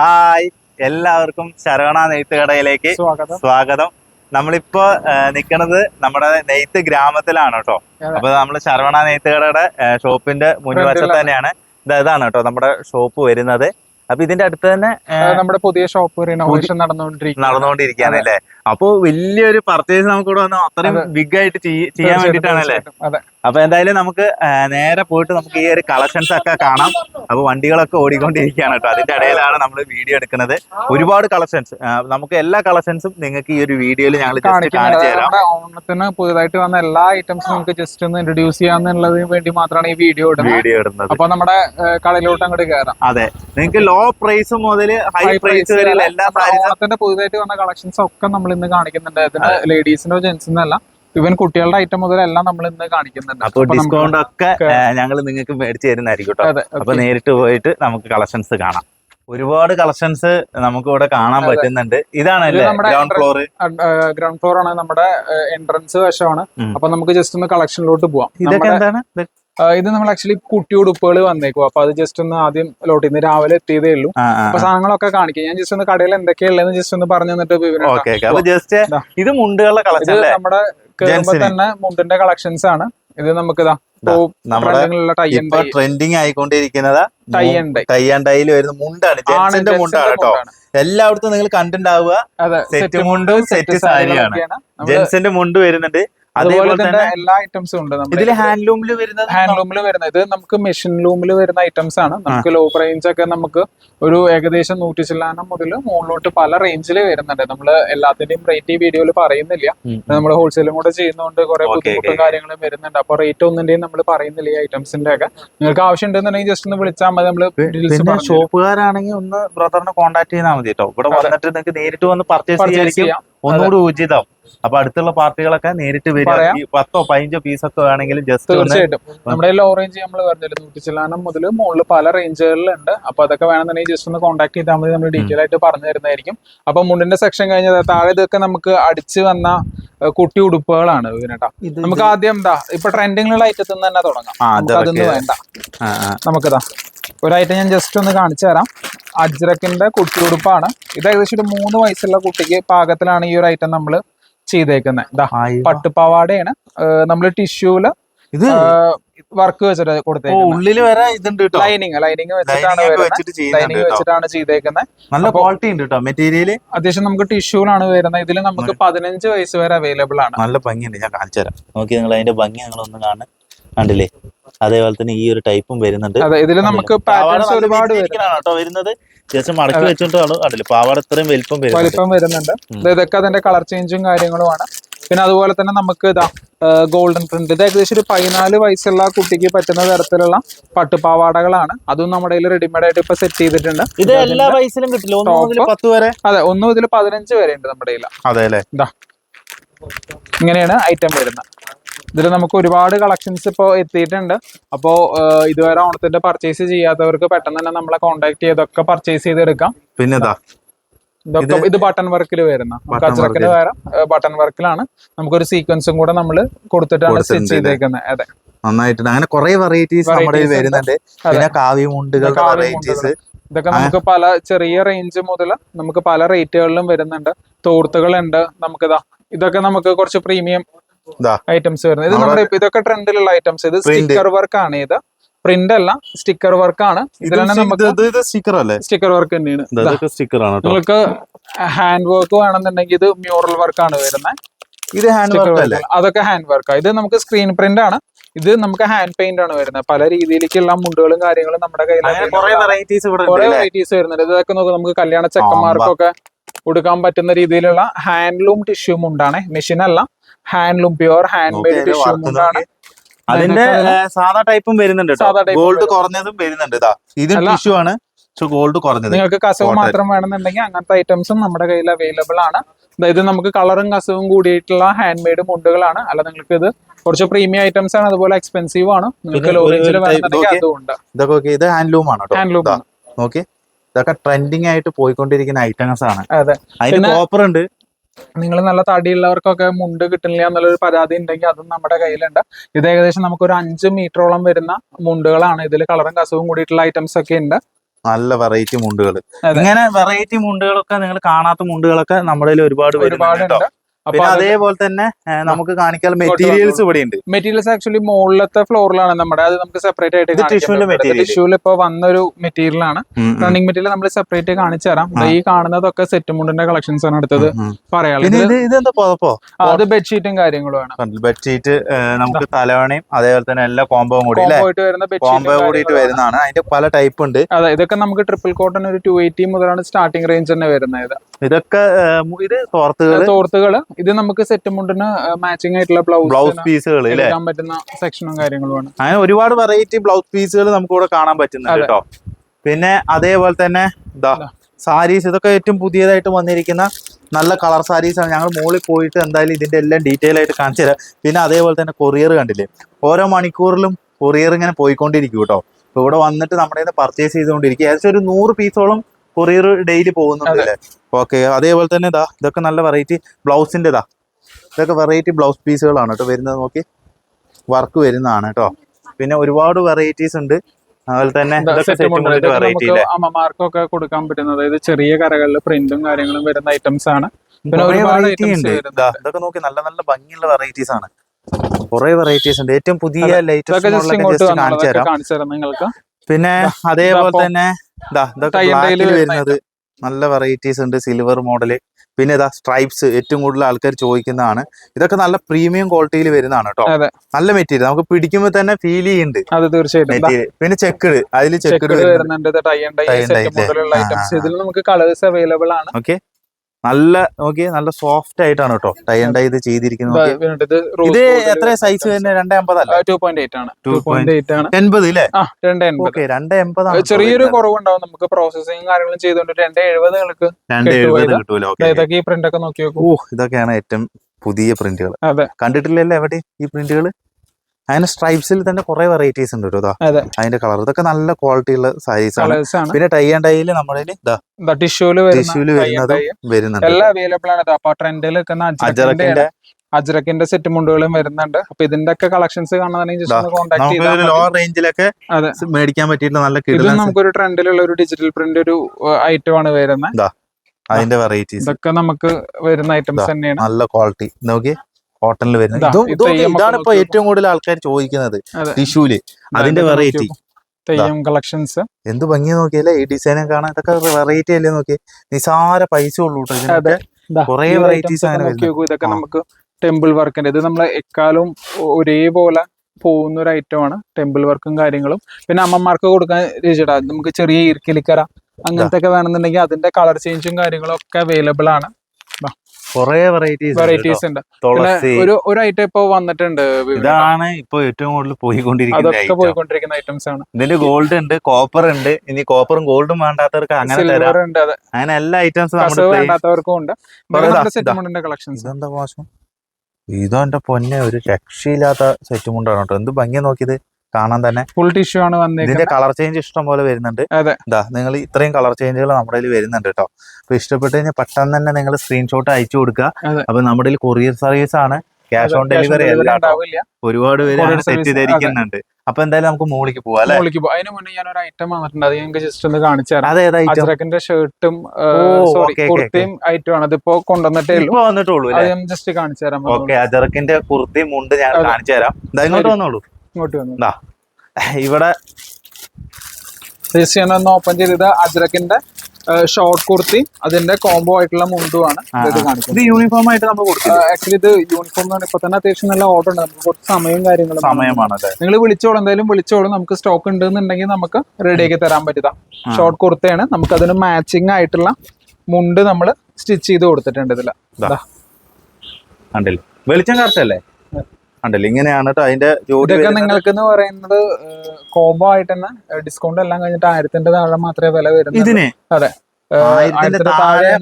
Hi. എല്ലാവർക്കും ശരവണ നെയ്ത്ത് കടയിലേക്ക് സ്വാഗതം. നമ്മളിപ്പോ നിക്കണത് നമ്മുടെ നെയ്ത്ത് ഗ്രാമത്തിലാണ് കേട്ടോ. അപ്പൊ നമ്മൾ ശരവണ നെയ്ത്ത് കടയുടെ ഷോപ്പിന്റെ മുൻവശത്ത്. തന്നെയാണ്. ഇതാണ് കേട്ടോ നമ്മുടെ ഷോപ്പ് വരുന്നത്. അപ്പൊ ഇതിന്റെ അടുത്ത് തന്നെ നമ്മുടെ പുതിയ ഷോപ്പ് റിനോവേഷൻ നടന്നുകൊണ്ടിരിക്കും നടന്നുകൊണ്ടിരിക്കുകയാണ്. അല്ലേ? അപ്പൊ വലിയൊരു പർച്ചേസ് നമുക്ക് ഇവിടെ വന്ന് അത്രയും അതെ. ബിഗ് ആയിട്ട് ചെയ്യാൻ വേണ്ടിട്ടാണല്ലേ അപ്പൊ എന്തായാലും നമുക്ക് നേരെ പോയിട്ട് നമുക്ക് ഈ ഒരു കളക്ഷൻസ് ഒക്കെ കാണാം. അപ്പൊ വണ്ടികളൊക്കെ ഓടിക്കൊണ്ടിരിക്കുകയാണ് കേട്ടോ. അതിന്റെ ഇടയിലാണ് നമ്മൾ വീഡിയോ എടുക്കുന്നത്. ഒരുപാട് കളക്ഷൻസ് നമുക്ക് എല്ലാ കളക്ഷൻസും നിങ്ങൾക്ക് ഈ ഒരു വീഡിയോയിൽ ഞങ്ങൾ കാണിച്ചു തരാം. ഓണത്തിന് പുതുതായിട്ട് വന്ന എല്ലാ ഐറ്റംസും നമുക്ക് ജസ്റ്റ് ഒന്ന് ഇൻട്രൊഡ്യൂസ് ചെയ്യാന്നുള്ളതിന് വേണ്ടി മാത്രമാണ് ഈ വീഡിയോ ഇടുന്നത്. വീഡിയോ ഇടുന്നത്. അപ്പൊ നമ്മുടെ കടയിലോട്ട് അങ്ങോട്ട് കയറാം. അതെ. നിങ്ങൾക്ക് ലോ പ്രൈസ് മുതൽ ഹൈ പ്രൈസ് വരെയുള്ള വരെ എല്ലാ സാരീസും പുതുതായിട്ട് വന്ന കളക്ഷൻസ് ഒക്കെ നമ്മൾ ഇന്ന് കാണിക്കുന്നുണ്ട്. ഇതിന് ലേഡീസിനോ ജെന്റ്സിനോ അല്ല ഇവൻ കുട്ടികളുടെ ഐറ്റം മുതൽ എല്ലാം നമ്മൾ ഇന്ന് കാണിക്കുന്നുണ്ട്. അപ്പൊ ഡിസ്കൗണ്ട് ഒക്കെ ഞങ്ങൾ നിങ്ങൾക്ക് മേടിച്ചു തരുന്നതായിരിക്കും അപ്പൊ നേരിട്ട് പോയിട്ട് നമുക്ക് കളക്ഷൻസ് കാണാം. ഒരുപാട് കളക്ഷൻസ് നമുക്ക് ഇവിടെ കാണാൻ പറ്റുന്നുണ്ട്. ഇതാണല്ലേ ഇത് ഗ്രൗണ്ട് ഫ്ലോർ ഗ്രൗണ്ട് ഫ്ലോർ ആണ് നമ്മുടെ എൻട്രൻസ് വശമാണ്. അപ്പൊ നമുക്ക് ജസ്റ്റ് ഒന്ന് കളക്ഷനിലോട്ട് പോവാം. ഇതൊക്കെ എന്താണ്? ഇത് നമ്മൾ ആക്ച്വലി കുട്ടി ഉടുപ്പുകൾ വന്നേക്കും അപ്പൊ അത് ജസ്റ്റ് ഒന്ന് ആദ്യം ലോട്ട് ഇന്ന് രാവിലെ എത്തിയതേ ഉള്ളൂ. അപ്പൊ സാധനങ്ങളൊക്കെ കാണിക്കും. ഞാൻ ജസ്റ്റ് ഒന്ന് കടയിൽ എന്തൊക്കെയുള്ളതെന്ന് ജസ്റ്റ് ഒന്ന് പറഞ്ഞു തന്നിട്ട് ജസ്റ്റ് ഇത്. മുണ്ടുകളുടെ കളക്ഷൻ നമ്മുടെ കേറുമ്പോ തന്നെ മുണ്ടിന്റെ കളക്ഷൻസ് ആണ്. ഇത് നമുക്ക് ട്രെൻഡിങ് ആയിക്കൊണ്ടിരിക്കുന്നത് ടൈ ആൻഡ് ഡൈയിൽ വരുന്ന മുണ്ടാണ്. ജെന്റ്സിന്റെ ജെൻസിന്റെ മുണ്ടാണ് കേട്ടോ. എല്ലായിടത്തും നിങ്ങൾ കണ്ടുണ്ടാവുക സെറ്റ് മുണ്ടും സെറ്റ് സാരിയാണ് ജെൻസിന്റെ മുണ്ട് വരുന്നുണ്ട്. അതുപോലെ തന്നെ എല്ലാ ഐറ്റംസും ഉണ്ട് ഇതിൽ ഹാൻഡ്ലൂമിൽ വരുന്നത് ഹാൻഡ്ലൂമിൽ വരുന്നത്. ഇത് നമുക്ക് മെഷീൻ ലൂമിൽ വരുന്ന ഐറ്റംസ് ആണ്. നമുക്ക് ലോ റേഞ്ച് ഒക്കെ നമുക്ക് ഒരു ഏകദേശം നൂറ്റി ചില്ലാനം മുതൽ മുകളിലോട്ട് പല റേഞ്ചിൽ വരുന്നുണ്ട്. നമ്മൾ എല്ലാത്തിന്റെയും റേറ്റ് ഈ വീഡിയോയിൽ പറയുന്നില്ല. നമ്മൾ ഹോൾസെയിലും കൂടെ ചെയ്യുന്നതുകൊണ്ട് കുറെ ബുദ്ധിമുട്ടും കാര്യങ്ങളും വരുന്നുണ്ട്. അപ്പൊ റേറ്റ് ഒന്നിന്റെയും നമ്മൾ പറയുന്നില്ല ഈ ഐറ്റംസിന്റെ ഒക്കെ. നിങ്ങൾക്ക് ആവശ്യം ഉണ്ടെന്നുണ്ടെങ്കിൽ ജസ്റ്റ് ഒന്ന് വിളിച്ചാൽ മതി. നമ്മൾ ഷോപ്പുകാരാണെങ്കിൽ ഒന്ന് ബ്രദറിനെ കോൺടാക്ട് ചെയ്താൽ മതി കേട്ടോ ഇവിടെ വന്നിട്ട് നിങ്ങൾക്ക് നേരിട്ട് വന്ന് പർച്ചേസ് ചെയ്യാം. ഒന്നുകൂടി ഉചിതം. അപ്പൊ അടുത്തുള്ള പാർട്ടികളൊക്കെ നേരിട്ട് വരിക. പത്തോ പതിനഞ്ചോ പീസൊക്കെ ഒക്കെ വേണമെങ്കിലും ജസ്റ്റ് തീർച്ചയായിട്ടും. നമ്മുടെ ലോ റേഞ്ച് നമ്മൾ പറഞ്ഞില്ല നൂറ്റി ചില്ലാനം മുതൽ മുകളിൽ പല റേഞ്ചുകളിലുണ്ട് അപ്പൊ അതൊക്കെ വേണമെന്നുണ്ടെങ്കിൽ ജസ്റ്റ് ഒന്ന് കോൺടാക്ട് ചെയ്താൽ മതി. നമ്മൾ ഡീറ്റെയിൽ ആയിട്ട് പറഞ്ഞു തരുന്നതായിരിക്കും. അപ്പൊ മുണ്ടിന്റെ സെക്ഷൻ കഴിഞ്ഞത് താഴെ ഇതൊക്കെ നമുക്ക് അടിച്ച് വന്ന കുട്ടി ഉടുപ്പുകളാണ് ഇതിനേട്ടാ നമുക്ക് ആദ്യം എന്താ ഇപ്പൊ ട്രെൻഡിങ്ങിലുള്ള ഐറ്റത്തിൽ നിന്ന് തന്നെ തുടങ്ങാം. ആ, അതൊന്നും വേണ്ട. നമുക്കിതാ ഒരു ഐറ്റം ഞാൻ ജസ്റ്റ് ഒന്ന് കാണിച്ചു തരാം. അജ്രക്കിന്റെ കുട്ടി ഉടുപ്പാണ് ഇത് ഏകദേശം ഒരു മൂന്ന് വയസ്സുള്ള കുട്ടിക്ക് പാകത്തിലാണ് ഈ ഒരു ഐറ്റം നമ്മൾ ചെയ്തേക്കുന്നത് ഇതാ. പട്ടുപാവാടയാണ്. നമ്മൾ ടിഷ്യൂൽ ഇത് വർക്ക് വെച്ചിട്ട് കൊടുത്തേക്കുന്നത് ഉള്ളിൽ വരെ ഇതുണ്ട് ലൈനിങ് ലൈനിങ് വെച്ചിട്ടാണ് ലൈനിങ് വെച്ചിട്ടാണ് ചെയ്തേക്കുന്നത് നല്ല ക്വാളിറ്റി ഉണ്ട് കേട്ടോ അത്യാവശ്യം നമുക്ക് ടിഷ്യൂലാണ് വരുന്നത് ഇതിൽ നമുക്ക് പതിനഞ്ച് വയസ്സ് വരെ അവൈലബിൾ ആണ്. നല്ല ഭംഗിയുണ്ട്. ഞാൻ കാണിച്ചു തരാം. നോക്കി നിങ്ങൾ അതിന്റെ ഭംഗി നിങ്ങൾ ഒന്ന് കാണാൻ കണ്ടില്ലേ? അതേപോലെ തന്നെ ഈ ഒരു ടൈപ്പും വരുന്നുണ്ട്. ഇതിൽ നമുക്ക് ഒരുപാട് കേട്ടോ വരുന്നത്. ജസ്റ്റ് മടക്കി വെച്ചോണ്ടാണ് കണ്ടില്ല? പാവാട ഇത്രയും വലിപ്പം വലിപ്പം വരുന്നുണ്ട്. ഇതൊക്കെ അതിന്റെ കളർ ചേഞ്ചും കാര്യങ്ങളുമാണ്. പിന്നെ അതുപോലെ തന്നെ നമുക്ക് ഇതാ ഗോൾഡൻ പ്രിന്റ് ഇത് ഏകദേശം ഒരു പതിനാല് വയസ്സുള്ള കുട്ടിക്ക് പറ്റുന്ന തരത്തിലുള്ള പട്ടുപാവാടകളാണ്. അതും നമ്മുടെ കയ്യിൽ റെഡിമെയ്ഡ് ആയിട്ട് ഇപ്പൊ സെറ്റ് ചെയ്തിട്ടുണ്ട്. ഇത് എല്ലാ വയസ്സിലും കിട്ടില്ല. മുതൽ അതെ ഒന്നും ഇതിൽ പതിനഞ്ച് വരെ ഉണ്ട് നമ്മുടെ കയ്യിൽ അതെ അല്ലേ? ഇങ്ങനെയാണ് ഐറ്റം വരുന്നത്. ഇതിൽ നമുക്ക് ഒരുപാട് കളക്ഷൻസ് ഇപ്പോൾ എത്തിയിട്ടുണ്ട്. അപ്പോൾ ഇതുവരെ ഓണത്തിന്റെ പർച്ചേസ് ചെയ്യാത്തവർക്ക് പെട്ടെന്ന് തന്നെ നമ്മളെ കോൺടാക്ട് ചെയ്തൊക്കെ പർച്ചേസ് ചെയ്തെടുക്കാം. പിന്നെ ഇതാ ഇതൊക്കെ ഇത് ബട്ടൺ വർക്കിൽ വരുന്ന. വേറെ ബട്ടൺ വർക്കിലാണ് നമുക്കൊരു സീക്വൻസും കൂടെ നമ്മൾ കൊടുത്തിട്ടാണ് സ്റ്റിച്ച്? ചെയ്തേക്കുന്നത്. അതെ. നന്നായിട്ടുണ്ട്. അങ്ങനെ കുറെ വെറൈറ്റീസ് നമ്മുടെ. വരുന്നുണ്ട്. പിന്നെ കാവ്യമുണ്ടുകളുടെ കാവ്യ വെറൈറ്റീസ് ഇതൊക്കെ നമുക്ക് പല ചെറിയ റേഞ്ച് മുതൽ നമുക്ക് പല റേറ്റുകളിലും വരുന്നുണ്ട്. തോർത്തുകളുണ്ട്. നമുക്കിതാ ഇതൊക്കെ നമുക്ക് കുറച്ച് പ്രീമിയം ഐറ്റംസ് വരുന്നത്. ഇത് നമ്മുടെ- ഇതൊക്കെ ട്രെൻഡിലുള്ള ഐറ്റംസ് ഇത് സ്റ്റിക്കർ വർക്ക് ആണ് ഇത്. പ്രിന്റ് അല്ല സ്റ്റിക്കർ വർക്ക് ആണ്. ഇതിൽ തന്നെ നമുക്ക് സ്റ്റിക്കർ അല്ലേ? സ്റ്റിക്കർ വർക്ക് തന്നെയാണ്. സ്റ്റിക്കർ ആണ് നിങ്ങൾക്ക് ഹാൻഡ് വർക്ക് വേണമെന്നുണ്ടെങ്കിൽ ഇത് മ്യൂറൽ വർക്ക് ആണ് വരുന്നത്. ഇത് ഹാൻഡ് വർക്ക് അതൊക്കെ ഹാൻഡ് വർക്ക് ഇത് നമുക്ക് സ്ക്രീൻ പ്രിന്റ് ആണ്. ഇത് നമുക്ക് ഹാൻഡ് പെയിന്റ് ആണ് വരുന്നത്. പല രീതിയിലേക്കുള്ള മുണ്ടുകളും കാര്യങ്ങളും നമ്മുടെ കയ്യിൽ കുറെ വെറൈറ്റീസ് ഇവിടെ ഉണ്ട് കുറെ വെറൈറ്റീസ് വരുന്നുണ്ട്. ഇതൊക്കെ നോക്ക് നമുക്ക് കല്യാണ ചെക്കന്മാർക്കൊക്കെ കൊടുക്കാൻ പറ്റുന്ന രീതിയിലുള്ള ഹാൻഡ്ലൂം ടിഷ്യൂ മുണ്ടാണ്. മെഷീൻ അല്ല. Handloom pure hand made tissue കൊണ്ടാണ് അതിന്റെ സാധാ ടൈപ്പും വരുന്നുണ്ട് ഗോൾഡ് കുറഞ്ഞതും വരുന്നുണ്ട് ഇതാ. ടിഷ്യൂ ആണ്. ഗോൾഡ് കുറഞ്ഞത്. നിങ്ങൾക്ക് കസവ് മാത്രം വേണമെന്നുണ്ടെങ്കിൽ അങ്ങനത്തെ ഐറ്റംസും നമ്മുടെ കയ്യിൽ അവൈലബിൾ ആണ്. അതായത് നമുക്ക് കളറും കസവും കൂടിയിട്ടുള്ള ഹാൻഡ് മെയ്ഡ് മുണ്ടുകളാണ്. അല്ല നിങ്ങൾക്ക് ഇത് കുറച്ച് പ്രീമിയം ഐറ്റംസ് ആണ്. അതുപോലെ എക്സ്പെൻസീവ് ആണ്. നിങ്ങൾക്ക് പിന്നെ ലോ ഒരു റേഞ്ചിൽ type വേണമെന്നുണ്ടെങ്കിൽ നോക്കിയേ. അതും ഉണ്ട് ഇതൊക്കെ ഇത് ഹാൻഡ്ലൂം ആണ് ഹാൻഡ്ലൂം നോക്കി. ഇതൊക്കെ ട്രെൻഡിങ് ആയിട്ട് പോയിക്കൊണ്ടിരിക്കുന്ന ഐറ്റംസ് ആണ്. അതെ. അതിന് കോപ്പർ ഉണ്ട്. നിങ്ങൾ നല്ല തടിയുള്ളവർക്കൊക്കെ മുണ്ട് കിട്ടുന്നില്ല എന്നുള്ളൊരു പരാതി ഉണ്ടെങ്കിൽ അതും നമ്മുടെ കയ്യിലുണ്ട്. ഇത് ഏകദേശം നമുക്ക് ഒരു അഞ്ച് മീറ്ററോളം വരുന്ന മുണ്ടുകളാണ്. ഇതിൽ കളറും കസവും കൂടിയിട്ടുള്ള ഐറ്റംസ് ഒക്കെ ഉണ്ട്. നല്ല വെറൈറ്റി മുണ്ടുകൾ ഇങ്ങനെ വെറൈറ്റി മുണ്ടുകളൊക്കെ നിങ്ങൾ കാണാത്ത മുണ്ടുകളൊക്കെ നമ്മുടെ ഒരുപാട് ഒരുപാട് പിന്നെ അതേപോലെ തന്നെ നമുക്ക് കാണിക്കാൻ മെറ്റീരിയൽസ് ഇവിടെ ഉണ്ട് മെറ്റീരിയൽസ് ആക്ച്വലി മുകളിലത്തെ ഫ്ലോറിലാണ് നമ്മുടെ അത് നമുക്ക് സെപ്പറേറ്റ് ആയിട്ട് ടിഷ്യൂൽ ടിഷ്യൂൽ ന്റെ വന്ന ടിഷ്യൂൽ ഇപ്പൊ വന്നൊരു മെറ്റീരിയൽ ആണ്. റണ്ണിങ് മെറ്റീരിയൽ നമ്മൾ സെപ്പറേറ്റ് കാണിച്ചു തരാം. ഈ കാണുന്നതൊക്കെ സെറ്റ് മുണ്ടിന്റെ കളക്ഷൻസ് ആണ് അടുത്തത്. പറയാനുള്ളത്. അത് ബെഡ്ഷീറ്റും കാര്യങ്ങളുമാണ് ബെഡ്ഷീറ്റ് നമുക്ക് തലവണയും അതേപോലെ തന്നെ എല്ലാ കോമ്പോ കൂടി കോംബോ കൂടിയിട്ട് വരുന്നതാണ്. അതിന്റെ പല ടൈപ്പ് ഉണ്ട്. അതെ ഇതൊക്കെ നമുക്ക് ട്രിപ്പിൾ കോട്ടൺ ഒരു ടു എയ്റ്റി മുതലാണ് സ്റ്റാർട്ടിംഗ് റേഞ്ച് തന്നെ വരുന്നത്. ഇതൊക്കെ ഇത് തോർത്തുകൾ തോർത്തുകൾ. ഇത് നമുക്ക് സെറ്റ് മുണ്ടിന് മാച്ചിങ് ആയിട്ടുള്ള ബ്ലൗസ് ബ്ലൗസ് പീസുകൾ എടുക്കാൻ പറ്റുന്ന സെക്ഷനും കാര്യങ്ങളുമാണ്. അങ്ങനെ ഒരുപാട് വെറൈറ്റി ബ്ലൗസ് പീസുകൾ നമുക്ക് ഇവിടെ കാണാൻ പറ്റുന്നുണ്ട്. കേട്ടോ പിന്നെ അതേപോലെ തന്നെ ഇതാ. സാരീസ് ഇതൊക്കെ ഏറ്റവും പുതിയതായിട്ട് വന്നിരിക്കുന്ന നല്ല കളർ സാരീസ് ആണ്. ഞങ്ങൾ മുകളിൽ പോയിട്ട് എന്തായാലും ഇതിന്റെ എല്ലാം ഡീറ്റെയിൽ ആയിട്ട് കാണിച്ചു തരാം. പിന്നെ അതേപോലെ തന്നെ കൊറിയർ കണ്ടില്ലേ? ഓരോ മണിക്കൂറിലും കൊറിയർ ഇങ്ങനെ പോയിക്കൊണ്ടിരിക്കും കേട്ടോ ഇപ്പൊ ഇവിടെ വന്നിട്ട് നമ്മുടെ പർച്ചേസ് ചെയ്തുകൊണ്ടിരിക്കും ഏകദേശം ഒരു നൂറ് പീസോളം കൊറിയർ ഡെയിലി പോകുന്നുണ്ട് അല്ലേ? ഓക്കെ അതേപോലെ തന്നെ ഇതാ ഇതൊക്കെ നല്ല വെറൈറ്റി ബ്ലൗസിന്റെ ഇതാ ഇതൊക്കെ വെറൈറ്റി ബ്ലൗസ് പീസുകളാണ് കേട്ടോ വരുന്നത് നോക്കി. വർക്ക് വരുന്നതാണ് കേട്ടോ. പിന്നെ ഒരുപാട് വെറൈറ്റീസ് ഉണ്ട്. അതുപോലെ തന്നെ അമ്മമാർക്കൊക്കെ കൊടുക്കാൻ പറ്റുന്നത്. അതായത് ചെറിയ കരകളിൽ പ്രിന്റും കാര്യങ്ങളും വരുന്ന ഐറ്റംസ് ആണ്. ഇതൊക്കെ നോക്കി നല്ല നല്ല ഭംഗിയുള്ള വെറൈറ്റീസ് ആണ്. കുറെ വെറൈറ്റീസ് ഉണ്ട്. ഏറ്റവും പുതിയ ലൈറ്റ് ലേറ്റസ്റ്റ് കാണിച്ചു തരാം. നിങ്ങൾക്ക്. പിന്നെ അതേപോലെ തന്നെ വരുന്നത് നല്ല വെറൈറ്റീസ് ഉണ്ട് സിൽവർ മോഡൽ പിന്നെ ഇതാ സ്ട്രൈപ്സ് ഏറ്റവും കൂടുതൽ ആൾക്കാർ ചോദിക്കുന്നതാണ്. ഇതൊക്കെ നല്ല പ്രീമിയം ക്വാളിറ്റിയിൽ വരുന്നതാണ് കേട്ടോ നല്ല മെറ്റീരിയൽ നമുക്ക് പിടിക്കുമ്പോൾ തന്നെ ഫീൽ ചെയ്യുന്നുണ്ട്. അത് തീർച്ചയായിട്ടും. പിന്നെ ചെക്ക് അതിൽ ചെക്ക് വരുന്നുണ്ട്. ഇതിൽ നമുക്ക് കളേഴ്സ് അവൈലബിൾ ആണ്. ഓക്കെ നല്ല നോക്കി നല്ല സോഫ്റ്റ് ആയിട്ടാണ് കേട്ടോ ടൈ ആൻഡ് ഇത് ചെയ്തിരിക്കുന്നത്. ഇത് എത്ര സൈസ് വരുന്നത്? രണ്ട് എൺപതല്ല ടു പോയിന്റ് എയ്റ്റ് ആണ്. ടു 2.8 പോയിന്റ് എയ്റ്റ് ആണ്. എൺപത് ഇല്ലേ? രണ്ട് എൺപത്. ഓക്കെ രണ്ട് എൺപതാണ് ചെറിയൊരു കുറവുണ്ടാവും നമുക്ക് പ്രോസസ്സിങ് കാര്യങ്ങളും ചെയ്തുകൊണ്ട് രണ്ട് എഴുപതുകൾക്ക് രണ്ട് കിട്ടുമോ എഴുപത് കിട്ടൂല? ഇതൊക്കെ ഈ പ്രിന്റ് ഒക്കെ നോക്കി നോക്കൂ ഓ ഇതൊക്കെയാണ് ഏറ്റവും പുതിയ പ്രിന്റുകൾ കണ്ടിട്ടില്ലല്ലേ എവിടെ ഈ പ്രിന്റുകൾ അതിന് സ്ട്രൈപ്സിൽ തന്നെ കുറെ വെറൈറ്റീസ് ഉണ്ട് കേട്ടോ അതിന്റെ കളർ ഇതൊക്കെ നല്ല ക്വാളിറ്റി ഉള്ള സാരീസ് ആണ്. പിന്നെ ടൈ ആൻഡ് ഡൈയിൽ നമ്മുടെ ടിഷ്യൂൽ വരുന്നതും വരുന്നുണ്ട്. എല്ലാം അവൈലബിൾ ആണ്. അപ്പൊ ട്രെൻഡിലൊക്കെ അജറക്കിന്റെ അജ്രക്കിന്റെ സെറ്റ് മുണ്ടുകളും വരുന്നുണ്ട്. അപ്പൊ ഇതിന്റെ ഒക്കെ കളക്ഷൻസ് ചെയ്താൽ ലോ റേഞ്ചിലൊക്കെ മേടിക്കാൻ പറ്റിയിട്ടുള്ള നല്ല ഇത് നമുക്കൊരു ട്രെൻഡിലുള്ള ഒരു ഡിജിറ്റൽ പ്രിന്റ് ഒരു ഐറ്റം ആണ് വരുന്നത്. അതിന്റെ വെറൈറ്റീസ് ഇതൊക്കെ നമുക്ക് വരുന്ന ഐറ്റംസ് തന്നെയാണ്. നല്ല ക്വാളിറ്റി നോക്കി കോട്ടണിൽ വരുന്നത്. ഇതാ, ഇതാണ് ഇപ്പൊ ഏറ്റവും കൂടുതൽ ആൾക്കാർ ചോദിക്കുന്നത്. ടിഷ്യൂൽ അതിന്റെ വെറൈറ്റി തെയ്യം കളക്ഷൻസ്. എന്ത് ഭംഗി നോക്കിയല്ലേ? ഈ ഡിസൈനും കാണാൻ ഇതൊക്കെ വെറൈറ്റി അല്ലേ നോക്കി നിസാര പൈസ ഉള്ളൂ കൊറേ വെറൈറ്റീസ് ഇതൊക്കെ നമുക്ക് ടെമ്പിൾ വർക്കിന്റെ ഇത് നമ്മളെ എക്കാലവും ഒ- ഒരേപോലെ പോകുന്ന ഒരു ഐറ്റം ആണ് ടെമ്പിൾ വർക്കും കാര്യങ്ങളും. പിന്നെ അമ്മമാർക്ക് കൊടുക്കാൻ രചിടാ. നമുക്ക് ചെറിയ ഇരിക്കലിക്കര അങ്ങനത്തെ ഒക്കെ വേണമെന്നുണ്ടെങ്കിൽ അതിന്റെ കളർ ചേഞ്ചും കാര്യങ്ങളും ഒക്കെ അവൈലബിൾ ആണ്. കുറെ വെറൈറ്റീസ് വെറൈറ്റീസ് ഉണ്ട്. തുളസി. ഒരു ഒരു ഐറ്റം ഇപ്പൊ വന്നിട്ടുണ്ട് ഇതാണ് ഇപ്പൊ ഏറ്റവും കൂടുതൽ പോയിക്കൊണ്ടിരിക്കുന്നത് അതൊക്കെ പോയിക്കൊണ്ടിരിക്കുന്ന ഐറ്റംസ് ആണ്. ഇതിന്റെ ഗോൾഡ് ഉണ്ട് കോപ്പർ ഉണ്ട്. ഇനി കോപ്പറും ഗോൾഡും വേണ്ടാത്തവർക്ക് അങ്ങനെ അങ്ങനെ എല്ലാ ഐറ്റംസും വേണ്ടാത്തവർക്കും ഉണ്ട്. കളക്ഷൻസ് എന്താ മോശം? ഇതോ എന്റെ പൊന്നെ ഒരു രക്ഷയില്ലാത്ത സെറ്റ് മുണ്ടാണ് കേട്ടോ. എന്ത് ഭംഗി നോക്കിയത്. കാണാൻ തന്നെ ഫുൾ ടിഷ്യൂ ആണ് ഇതിന്റെ കളർ ചേഞ്ച് ഇഷ്ടം പോലെ വരുന്നുണ്ട്. ഇതാ നിങ്ങൾ ഇത്രയും കളർ ചേഞ്ചുകൾ നമ്മുടെ കയ്യിൽ വരുന്നുണ്ട് കേട്ടോ. അപ്പൊ ഇഷ്ടപ്പെട്ട് കഴിഞ്ഞാൽ പെട്ടെന്ന് തന്നെ നിങ്ങൾ സ്ക്രീൻഷോട്ട് അയച്ചു കൊടുക്കുക. അപ്പൊ നമ്മുടെ കൊറിയർ സർവീസ് ആണ്. ക്യാഷ് ഓൺ ഡെലിവറി അല്ല. ഒരുപാട് പേര് സെറ്റ് ചെയ്തിരിക്കുന്നുണ്ട് തെറ്റിദ്ധരിക്കുന്നുണ്ട്. അപ്പൊ എന്തായാലും നമുക്ക് മോളിക്ക് പോവാം അല്ലെ? അതിന് മുന്നേ ഞാൻ ഒരു ഐറ്റം വന്നിട്ടുണ്ട്. അത് ഞങ്ങൾക്ക് ജസ്റ്റ് ഒന്ന് കാണിച്ചു അജ്രക്കിന്റെ ഷർട്ടും കുർത്തിയും ഐറ്റം ആണ്. അതിപ്പോ കൊണ്ടുവന്നിട്ടേ വന്നിട്ടുള്ളൂ ഞാൻ ജസ്റ്റ് കാണിച്ചു തരാം. ഓക്കെ അജറക്കിന്റെ കുർത്തി മുണ്ട് ഞാൻ. കാണിച്ചു തരാം. ഇങ്ങോട്ട് വന്നോളൂ. ഇങ്ങോട്ട് വന്നു. ഇവിടെ ജസ്റ്റ് ഞാൻ ഒന്ന് ഓപ്പൺ ചെയ്തത് അജ്രക്കിന്റെ ഷോർട്ട് കുർത്തി അതിന്റെ കോംബോ ആയിട്ടുള്ള മുണ്ടുമാണ് ഇത് കാണിക്കുന്നത്. ഇത് യൂണിഫോം ആയിട്ട് നമ്മൾ കൊടുക്കുക ആക്ച്വലി ഇത് യൂണിഫോം എന്ന് പറഞ്ഞാൽ ഇപ്പൊ തന്നെ അത്യാവശ്യം നല്ല ഓർഡർ ഉണ്ട്. നമുക്ക് കുറച്ച് സമയം കാര്യങ്ങളും സമയമാണ് നിങ്ങൾ വിളിച്ചോളൂ എന്തായാലും വിളിച്ചോളൂ. നമുക്ക് സ്റ്റോക്ക് ഉണ്ടെന്നുണ്ടെങ്കിൽ നമുക്ക് റെഡിയാക്കി ആക്കി തരാൻ പറ്റുക ഷോർട്ട് കുർത്തയാണ്. നമുക്ക് അതിന് മാച്ചിങ് ആയിട്ടുള്ള മുണ്ട് നമ്മൾ സ്റ്റിച്ച് ചെയ്ത് കൊടുത്തിട്ടുണ്ട് ഇതിൽ വെളിച്ചം കറക്റ്റ് കറക്റ്റല്ലേ കണ്ടില്ല ഇങ്ങനെയാണ് കേട്ടോ അതിന്റെ ജോലി ഇതൊക്കെ. നിങ്ങൾക്ക് എന്ന് പറയുന്നത് കോംബോ ആയിട്ട് തന്നെ ഡിസ്കൗണ്ട് എല്ലാം കഴിഞ്ഞിട്ട് ആയിരത്തിന്റെ താഴെ മാത്രമേ വില വരുന്നുള്ളൂ ഇതിന്? അതെ.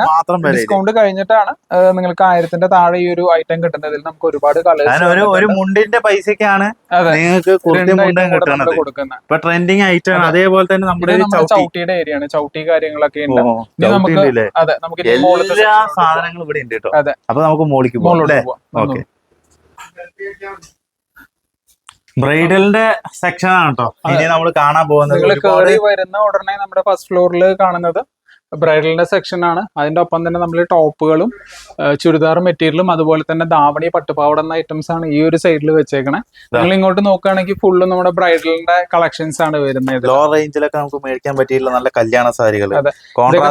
മാത്രം ഡിസ്കൗണ്ട് കഴിഞ്ഞിട്ടാണ് നിങ്ങൾക്ക് ആയിരത്തിന്റെ താഴെ ഈ ഒരു ഐറ്റം കിട്ടുന്നത്. നമുക്ക് ഒരുപാട് കളേഴ്സ് ഒരു മുണ്ടിന്റെ പൈസക്കാണ് നിങ്ങൾക്ക് കൊടുക്കുന്നത്. ഇപ്പൊ ട്രെൻഡിങ് ഐറ്റം അതെ. അതേപോലെ തന്നെ നമ്മുടെ ചൗട്ടിയുടെ ഏരിയ ആണ്. ചൗട്ടി കാര്യങ്ങളൊക്കെ ഉണ്ട്. നമുക്ക് അതെ നമുക്ക് എല്ലാ. സാധനങ്ങളും ഇവിടെ ഉണ്ട് കേട്ടോ അതെ. അപ്പൊ നമുക്ക് മോളിക്ക് പോകാം ഓക്കെ. ബ്രൈഡലിന്റെ സെക്ഷൻ ആണ് കേട്ടോ ഇനി നമ്മൾ കാണാൻ പോകുന്നത് നിങ്ങൾ കയറി വരുന്ന ഉടനെ നമ്മുടെ ഫസ്റ്റ് ഫ്ലോറിൽ കാണുന്നത് ബ്രൈഡലിന്റെ സെക്ഷൻ ആണ്. അതിന്റെ ഒപ്പം തന്നെ നമ്മൾ ടോപ്പുകളും ചുരിദാർ മെറ്റീരിയലും അതുപോലെ തന്നെ ദാവണി പട്ടുപാവട എന്ന ഐറ്റംസ് ആണ് ഈ ഒരു സൈഡിൽ വെച്ചേക്കണേ. നിങ്ങൾ ഇങ്ങോട്ട് നോക്കുകയാണെങ്കിൽ ഫുള്ള് നമ്മുടെ ബ്രൈഡലിന്റെ കളക്ഷൻസ് ആണ് വരുന്നത്. ലോ റേഞ്ചിലൊക്കെ നമുക്ക് മേടിക്കാൻ പറ്റിയിട്ടുള്ള നല്ല കല്യാണ സാരികൾ അതെ.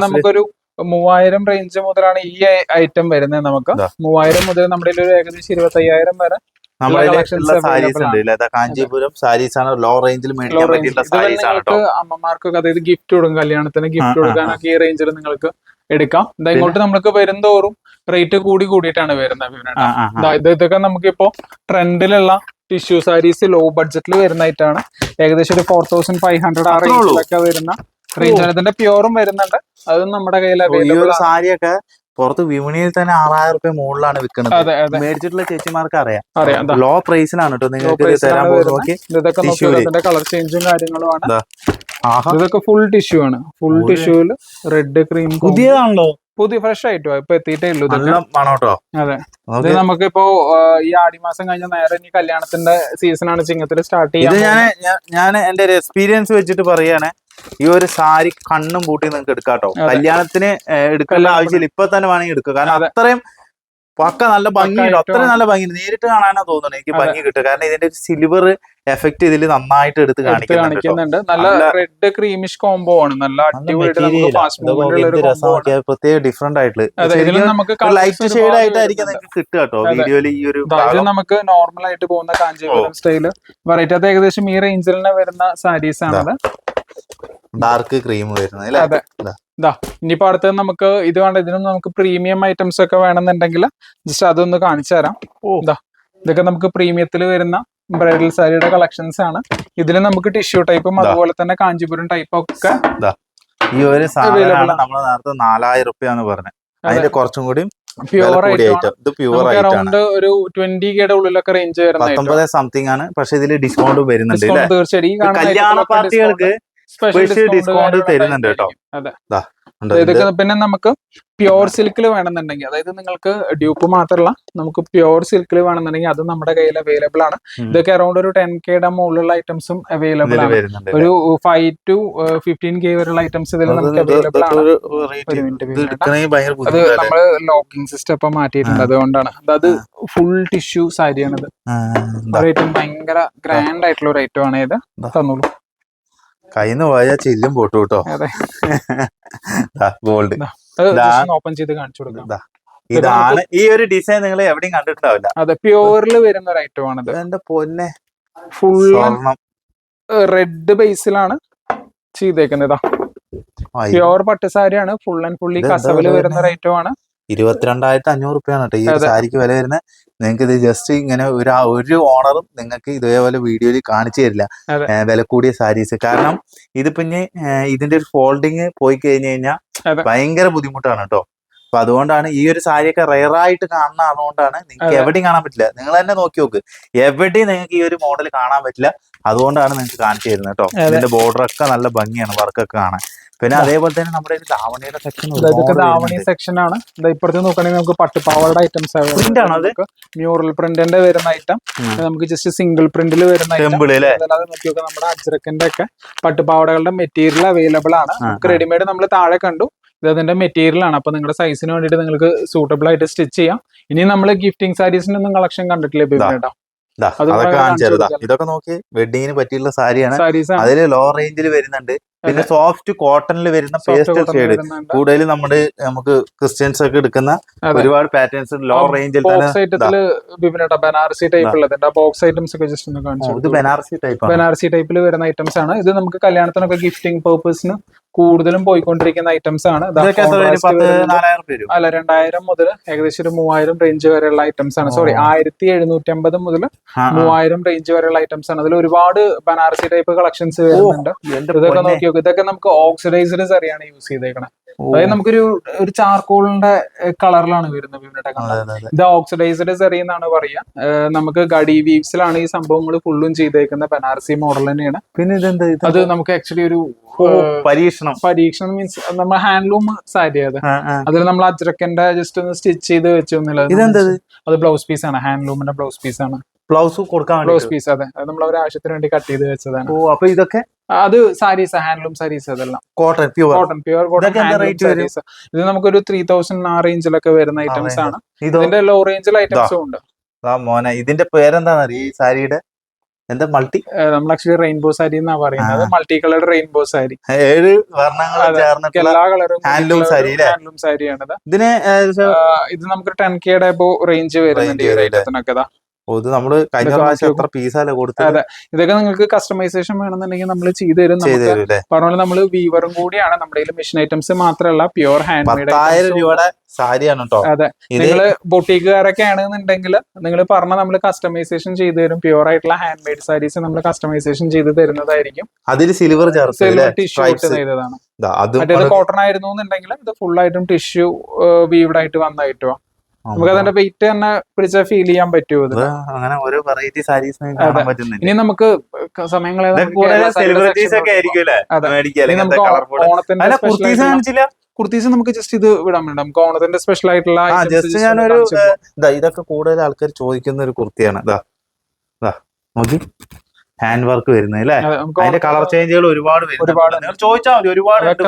നമുക്കൊരു മൂവായിരം റേഞ്ച് മുതലാണ് ഈ ഐറ്റം വരുന്നത് നമുക്ക്. മൂവായിരം മുതൽ നമ്മുടെ ഒരു ഏകദേശം ഇരുപത്തി അയ്യായിരം വരെ കാഞ്ചീപുരം സാരീസ് ആണ്. ലോ റേഞ്ചിൽ മേടിക്കാൻ range. പറ്റിയിട്ടുള്ള സാരീസ് ആണ് അമ്മമാർക്കൊക്കെ അതായത് ഗിഫ്റ്റ് കൊടുക്കും കല്യാണത്തിന് ഗിഫ്റ്റ് കൊടുക്കാനൊക്കെ ഈ റേഞ്ചിൽ നിങ്ങൾക്ക് എടുക്കാം. ഇതാ ഇങ്ങോട്ട് നമ്മൾക്ക് വരുന്നതോറും റേറ്റ് കൂടി കൂടിയിട്ടാണ് വരുന്നത് ഇതൊക്കെ നമുക്കിപ്പോ ട്രെൻഡിലുള്ള ടിഷ്യൂ സാരീസ് ലോ ബഡ്ജറ്റിൽ വരുന്നതായിട്ടാണ്. ഏകദേശം ഒരു ഫോർ തൗസൻഡ് ഫൈവ് ഹൺഡ്രഡ് ആ റേഞ്ചിലൊക്കെ വരുന്ന റേഞ്ച് ആണ് പ്യൂറും വരുന്നുണ്ട്. അതും നമ്മുടെ കയ്യിൽ അവൈലബിൾ സാരിയൊക്കെ പുറത്ത് വിപണിയിൽ തന്നെ ആറായിരം റുപ്യ മുകളിലാണ് വിൽക്കുന്നത്. മേടിച്ചിട്ടുള്ള ചേച്ചിമാർക്ക് അറിയാം. ലോ പ്രൈസിലാണ് കേട്ടോ. നിങ്ങൾക്ക് തരാൻ പോകുന്നത്. കളർ ചേഞ്ചും കാര്യങ്ങളുമാണ്. ഇതൊക്കെ ഫുൾ ടിഷ്യൂ ആണ്. ഫുൾ ടിഷ്യൂൽ റെഡ് ക്രീം പുതിയതാണല്ലോ. പുതിയ ഫ്രഷ് ആയിട്ടോ? ഇപ്പൊ എത്തിയിട്ടേ ഉള്ളൂ ഇതൊക്കെ. നല്ല മണം കേട്ടോ. അതെ. ഇത് നമുക്ക് നമുക്കിപ്പോ ആ, ഈ ആടിമാസം കഴിഞ്ഞ നേരെ ഇനി കല്യാണത്തിന്റെ സീസൺ ആണ്. ചിങ്ങത്തിൽ സ്റ്റാർട്ട് ചെയ്യുന്നത് ഞാൻ ഞാൻ എന്റെ ഒരു എക്സ്പീരിയൻസ് വെച്ചിട്ട് പറയാണ് ഈ ഒരു സാരി കണ്ണും പൂട്ടി നിങ്ങൾക്ക് എടുക്കാട്ടോ. കല്യാണത്തിന് എടുക്കേണ്ട. ആവശ്യമില്ല ഇപ്പൊ തന്നെ വേണമെങ്കിൽ എടുക്കുക കാരണം അത്രയും പക്ക നല്ല ഭംഗിയുണ്ട്. അത്രയും നല്ല ഭംഗി നേരിട്ട് കാണാനാ തോന്നുന്നത്. എനിക്ക് ഭംഗി കിട്ടുക കാരണം ഇതിന്റെ ഒരു സിൽവർ എഫക്ട് ഇതിൽ നന്നായിട്ട് എടുത്ത് കാണിക്കുന്നുണ്ട് നല്ല റെഡ് ക്രീമിഷ് കോംബോ ആണ്. നല്ല അടിപൊളി അടിപൊളിയായിട്ട് ആണ്. പ്രത്യേക ഡിഫറെന്റ് ആയിട്ടുള്ള നമുക്ക് ലൈറ്റ് ഷെയ്ഡ് ആയിട്ടായിരിക്കും നിങ്ങൾക്ക് കിട്ടുക കേട്ടോ. വീഡിയോയിൽ ഈ ഒരു നമുക്ക് നോർമൽ ആയിട്ട് പോകുന്ന കാഞ്ചീപുരം സ്റ്റൈൽ വെറൈറ്റി അത് ഏകദേശം ഈ റേഞ്ചിൽ വരുന്ന സാരീസ് ആണത്. ഡാർക്ക് ക്രീം വരുന്നത് അല്ലേ? അതെ. ഇതാ. ഇനിയിപ്പോ അടുത്തത് നമുക്ക് ഇത് വേണ്ട ഇതിനും നമുക്ക് പ്രീമിയം ഐറ്റംസ് ഒക്കെ വേണമെന്നുണ്ടെങ്കിൽ ജസ്റ്റ് അതൊന്ന് കാണിച്ചു തരാം. ഓ. ഇതാ ഇതൊക്കെ നമുക്ക് പ്രീമിയത്തിൽ വരുന്ന ബ്രൈഡൽ സാരിയുടെ കളക്ഷൻസ് ആണ്. ഇതിൽ നമുക്ക് ടിഷ്യൂ ടൈപ്പും അതുപോലെ തന്നെ കാഞ്ചിപുരം ടൈപ്പും ഒക്കെ ഈ ഒരു സാധനമാണ് നമ്മൾ നേരത്തെ നാലായിരം റുപ്യാന്ന് പറഞ്ഞത് അതിന്റെ കുറച്ചും കൂടി വില പ്യുവർ ആയിട്ട് ഇത് പ്യുവർ ആയിട്ടാണ് അറൗണ്ട് ഒരു ട്വന്റി കെയുടെ ഉള്ളിലൊക്കെ റേഞ്ച് വരുന്ന പത്തൊമ്പത് സംതിങ് ആണ്. പക്ഷെ ഇതിൽ ഡിസ്കൗണ്ട് വരുന്നുണ്ട് തീർച്ചയായും കല്യാണ പാർട്ടികൾക്ക് special ഡിസ്കൗണ്ട് തരുന്നുണ്ട് കേട്ടോ. അതെ. ഇതൊക്കെ പിന്നെ നമുക്ക് പ്യോർ സിൽക്കിൽ വേണമെന്നുണ്ടെങ്കിൽ അതായത് നിങ്ങൾക്ക് ഡ്യൂപ്പ് മാത്രമല്ല നമുക്ക് പ്യോർ സിൽക്കിൽ വേണമെന്നുണ്ടെങ്കിൽ അത് നമ്മുടെ കയ്യിൽ അവൈലബിൾ ആണ്. ഇതൊക്കെ അറൗണ്ട് ഒരു ടെൻ കെയുടെ മുകളിലുള്ള ഐറ്റംസും അവൈലബിൾ ആണ്. ഒരു ഫൈവ് ടു ഫിഫ്റ്റീൻ കെ വരെയുള്ള ഐറ്റംസ് ഇതിൽ നമുക്ക് അവൈലബിൾ ആണ്. ഒരു ഒരു അത് നമ്മൾ ലോക്കിംഗ് സിസ്റ്റം ഇപ്പൊ മാറ്റിയിട്ടുണ്ട്. അതുകൊണ്ടാണ്. അത് ഫുൾ ടിഷ്യൂ സാരിയാണിത്. ദാ. ഐറ്റം ഭയങ്കര ഗ്രാൻഡ് ആയിട്ടുള്ള ഒരു ഐറ്റം ആണ് ഇത്. തന്നോളൂ. കയ്യിന്ന് പോയ ചില്ലും പൊട്ടു കേട്ടോ ഗോൾഡ് ഓപ്പൺ ചെയ്ത് കാണിച്ചു കൊടുക്കാം. ഇതാണ് ഈ ഒരു ഡിസൈൻ നിങ്ങൾ എവിടെയും കണ്ടിട്ടുണ്ടാവില്ല. അതെ പ്യൂറിൽ വരുന്ന ഒരു ഐറ്റം ആണ് എന്റെ പൊന്നെ? ഫുൾ റെഡ് ബേസിലാണ് ചെയ്തേക്കുന്നത്. പട്ടുസാരിയാണ് പ്യോർ പട്ട് സാരിയാണ്. ഫുൾ ആൻഡ് ഫുള്ളി കസവിൽ വരുന്ന ഒരു ഐറ്റം ആണ്. ഇരുപത്തിരണ്ടായിരത്തി അഞ്ഞൂറ് റുപ്യാണ് കേട്ടോ ഈ സാരിക്ക് വില വരുന്നത്. നിങ്ങൾക്ക് ഇത് ജസ്റ്റ് ഇങ്ങനെ ഒരു ഒരു ഓണറും നിങ്ങൾക്ക് ഇതേപോലെ വീഡിയോയിൽ കാണിച്ചു തരില്ല. വില കൂടിയ സാരീസ്. കാരണം ഇത് പിന്നെ ഇതിന്റെ ഒരു ഫോൾഡിങ് പോയി കഴിഞ്ഞു കഴിഞ്ഞാൽ. ഭയങ്കര ബുദ്ധിമുട്ടാണ് കേട്ടോ. അപ്പൊ അതുകൊണ്ടാണ് ഈ ഒരു സാരിയൊക്കെ റയർ ആയിട്ട് കാണുന്ന അതുകൊണ്ടാണ് നിങ്ങൾക്ക് എവിടെയും കാണാൻ പറ്റില്ല. നിങ്ങൾ തന്നെ നോക്കി നോക്ക്. എവിടെയും നിങ്ങൾക്ക് ഈ ഒരു മോഡൽ കാണാൻ പറ്റില്ല. അതുകൊണ്ടാണ് നിങ്ങൾക്ക് കാണിച്ചു തരുന്നത് കേട്ടോ ഇതിന്റെ ബോർഡർ ഒക്കെ നല്ല ഭംഗിയാണ് വർക്കൊക്കെ കാണാൻ പിന്നെ അതേപോലെ തന്നെ നമ്മുടെ ഒരു ധാവണിയുടെ സെക്ഷൻ ഇതൊക്കെ ധാവണി സെക്ഷൻ ആണ്. ഇപ്പോഴത്തെ ഇപ്പുറത്ത് നോക്കുകയാണെങ്കിൽ നമുക്ക് പട്ടുപാവയുടെ ഐറ്റംസ് പ്രിന്റ് ആണോ അത്? മ്യൂറൽ പ്രിന്റിന്റെ വരുന്ന ഐറ്റം. നമുക്ക് ജസ്റ്റ് സിംഗിൾ പ്രിന്റിൽ വരുന്ന നമ്മുടെ അജ്രക്കിന്റെ ഒക്കെ പട്ടുപാവടകളുടെ മെറ്റീരിയൽ അവൈലബിൾ ആണ്. നമുക്ക് റെഡിമെയ്ഡ് നമ്മൾ താഴെ കണ്ടു. ഇത് അതിന്റെ മെറ്റീരിയൽ ആണ്. അപ്പൊ നിങ്ങളുടെ സൈസിന് വേണ്ടിയിട്ട് നിങ്ങൾക്ക് സൂട്ടബിൾ ആയിട്ട് സ്റ്റിച്ച് ചെയ്യാം. ഇനി നമ്മൾ ഗിഫ്റ്റിംഗ് സാരീസിന്റെ ഒന്നും കളക്ഷൻ കണ്ടിട്ടില്ല അത് അതൊക്കെ ഇതൊക്കെ നോക്കി വെഡിങ്ങിന് പറ്റിയുള്ള സാരിയാണ്. അതിൽ അതിൽ ലോ റേഞ്ചിൽ വരുന്നുണ്ട്. പിന്നെ സോഫ്റ്റ് കോട്ടണിൽ വരുന്ന പേസ്റ്റൽ ഷെയ്ഡ് കൂടുതൽ നമ്മുടെ നമുക്ക് ക്രിസ്ത്യൻസ് ഒക്കെ എടുക്കുന്ന ഒരുപാട് പാറ്റേൺസ് ലോ റേഞ്ചിൽ തന്നെ ബനാറസി ടൈപ്പ് ഉള്ളതുണ്ട് ബോക്സ് ഐറ്റംസ് ഒക്കെ ജസ്റ്റ് ഒന്ന് കാണിച്ചു ഇത് ബനാറസി ടൈപ്പ് ആണ്. ബനാറസി ടൈപ്പിൽ വരുന്ന ഐറ്റംസ് ആണ്. ഇത് നമുക്ക് കല്യാണത്തിനൊക്കെ ഗിഫ്റ്റിംഗ് പർപ്പസിന് കൂടുതലും പോയിക്കൊണ്ടിരിക്കുന്ന ഐറ്റംസ് ആണ്. അല്ല രണ്ടായിരം മുതൽ ഏകദേശം ഒരു മൂവായിരം റേഞ്ച് വരെയുള്ള ഐറ്റംസ് ആണ്. സോറി. ആയിരത്തി എഴുന്നൂറ്റി അമ്പത് മുതൽ. മൂവായിരം റേഞ്ച് വരെയുള്ള ഐറ്റംസ് ആണ്. അതിൽ ഒരുപാട് ബനാറസി ടൈപ്പ് കളക്ഷൻസ് വരുന്നുണ്ട്. ഇതൊക്കെ നോക്കി നോക്കി ഇതൊക്കെ നമുക്ക് ഓക്സിഡൈസർ സറിയാണ് യൂസ് ചെയ്തേക്കണത് ഓ, അതായത് നമുക്കൊരു ഒരു ചാർക്കോളിന്റെ കളറിലാണ് വരുന്നത് അതെ. ഇത് ഓക്സിഡൈസ്ഡ് സെറി എന്നാണ് പറയുക നമുക്ക് ഗഡി വീവ്സിലാണ് ഈ സംഭവങ്ങൾ ഫുള്ളും ചെയ്തേക്കുന്ന ബനാറസി മോഡൽ തന്നെയാണ്. പിന്നെ ഇതെന്ത് ഇത്? അത് നമുക്ക് ആക്ച്വലി ഒരു പരീക്ഷണം. പരീക്ഷണം മീൻസ് നമ്മൾ ഹാൻഡ്ലൂം സാരി അത്. അതിൽ നമ്മൾ അജ്രക്കന്റെ ജസ്റ്റ് ഒന്ന് സ്റ്റിച്ച് ചെയ്ത് വെച്ചു അത് ബ്ലൗസ് പീസ് ആണ്. ഹാൻഡ്ലൂമിന്റെ ബ്ലൗസ് പീസ് ആണ്. ബ്ലൗസ് കൊടുക്കാൻ ബ്ലൗസ് പീസ് അതെ. അത് നമ്മൾ ഒരു ആവശ്യത്തിന് വേണ്ടി കട്ട് ചെയ്ത് വെച്ചതാണ്. ഓ അപ്പൊ ഇതൊക്കെ അത് സാരീസ് ഹാൻഡ്ലൂം സാരീസ് അതെല്ലാം. Cotton pure cotton pure cotton ഇത് നമുക്കൊരു ത്രീ തൗസൻഡ് ആ റേഞ്ചിലൊക്കെ വരുന്ന ഐറ്റംസ് ആണ്. ഇതിന്റെ ലോ റേഞ്ചിൽ ഐറ്റംസും ഉണ്ട്. മോനെ ഇതിന്റെ പേരെന്താണെന്നറിയ ഈ സാരിയുടെ? എന്താ മൾട്ടി? നമ്മൾ ആക്ച്വലി റെയിൻബോ സാരി എന്നാ പറയുന്നത്. മൾട്ടി കളർ റെയിൻബോ സാരി ഏഴ് വർണങ്ങൾ അതെ. ചേർന്നിട്ടുള്ള എല്ലാ കളറും handloom saree ഹാൻഡ്ലൂം സാരിയാണിത് ഇതിന് ഇത് നമുക്ക് ടെൻ കെയുടെ ഇപ്പോ റേഞ്ച് വരുന്നുണ്ട് ഈ ഒരു. ഐറ്റത്തിനൊക്കെ ഇതാ. നമ്മൾ കഴിഞ്ഞ പ്രാവശ്യം എത്ര പീസാലേ കൊടുത്തത്? അതെ. ഇതൊക്കെ നിങ്ങൾക്ക് കസ്റ്റമൈസേഷൻ വേണമെന്നുണ്ടെങ്കിൽ നമ്മൾ ചെയ്തു തരും. ചെയ്തു നമുക്ക് പറഞ്ഞ പോലെ നമ്മൾ വീവറും കൂടിയാണ്. നമ്മുടെ മെഷീൻ ഐറ്റംസ് മാത്രമല്ല പ്യുവർ ഹാൻഡ് മെയ്ഡ് രൂപയുടെ സാരിയാണ് കേട്ടോ അതെ. നിങ്ങൾ ബൊട്ടീക്കുകാരൊക്കെ ആണെന്നുണ്ടെങ്കിൽ നിങ്ങൾ പറഞ്ഞ നമ്മൾ കസ്റ്റമൈസേഷൻ ചെയ്തു തരും. പ്യുവർ ആയിട്ടുള്ള ഹാൻഡ് മെയ്ഡ് സാരീസ് നമ്മൾ കസ്റ്റമൈസേഷൻ ചെയ്ത് തരുന്നതായിരിക്കും. അതിൽ സിൽവർ സിൽവർ ടിഷ്യൂ ചെയ്തതാണ് കോട്ടൺ ആയിരുന്നു എന്നുണ്ടെങ്കിൽ ഇത് ഫുൾ ആയിട്ടും ടിഷ്യൂ വീവ്ഡ് ആയിട്ട് വന്നായിട്ടോ നമുക്ക് അതിന്റെ വെയിറ്റ് തന്നെ പിടിച്ച ഫീൽ ചെയ്യാൻ പറ്റുമോ അങ്ങനെ ഓരോ വെറൈറ്റി സാരീസ് ഇനി നമുക്ക് സമയങ്ങൾ കുർത്തീസ് നമുക്ക് ജസ്റ്റ് ഇത് വിടാൻ വേണ്ടി. നമുക്ക് ഓണത്തിന്റെ സ്പെഷ്യൽ ആയിട്ടുള്ള ജസ്റ്റ് ഞാനൊരു ഇതൊക്കെ കൂടുതൽ ആൾക്കാർ ചോദിക്കുന്ന ഒരു കുർത്തിയാണ്. നോക്കി. ഹാൻഡ് വർക്ക് വരുന്നത് അല്ലേ? അതിന്റെ കളർ ചേഞ്ചുകൾ ഒരുപാട് ഒരുപാട് ചോദിച്ചാൽ മതി ഒരുപാട്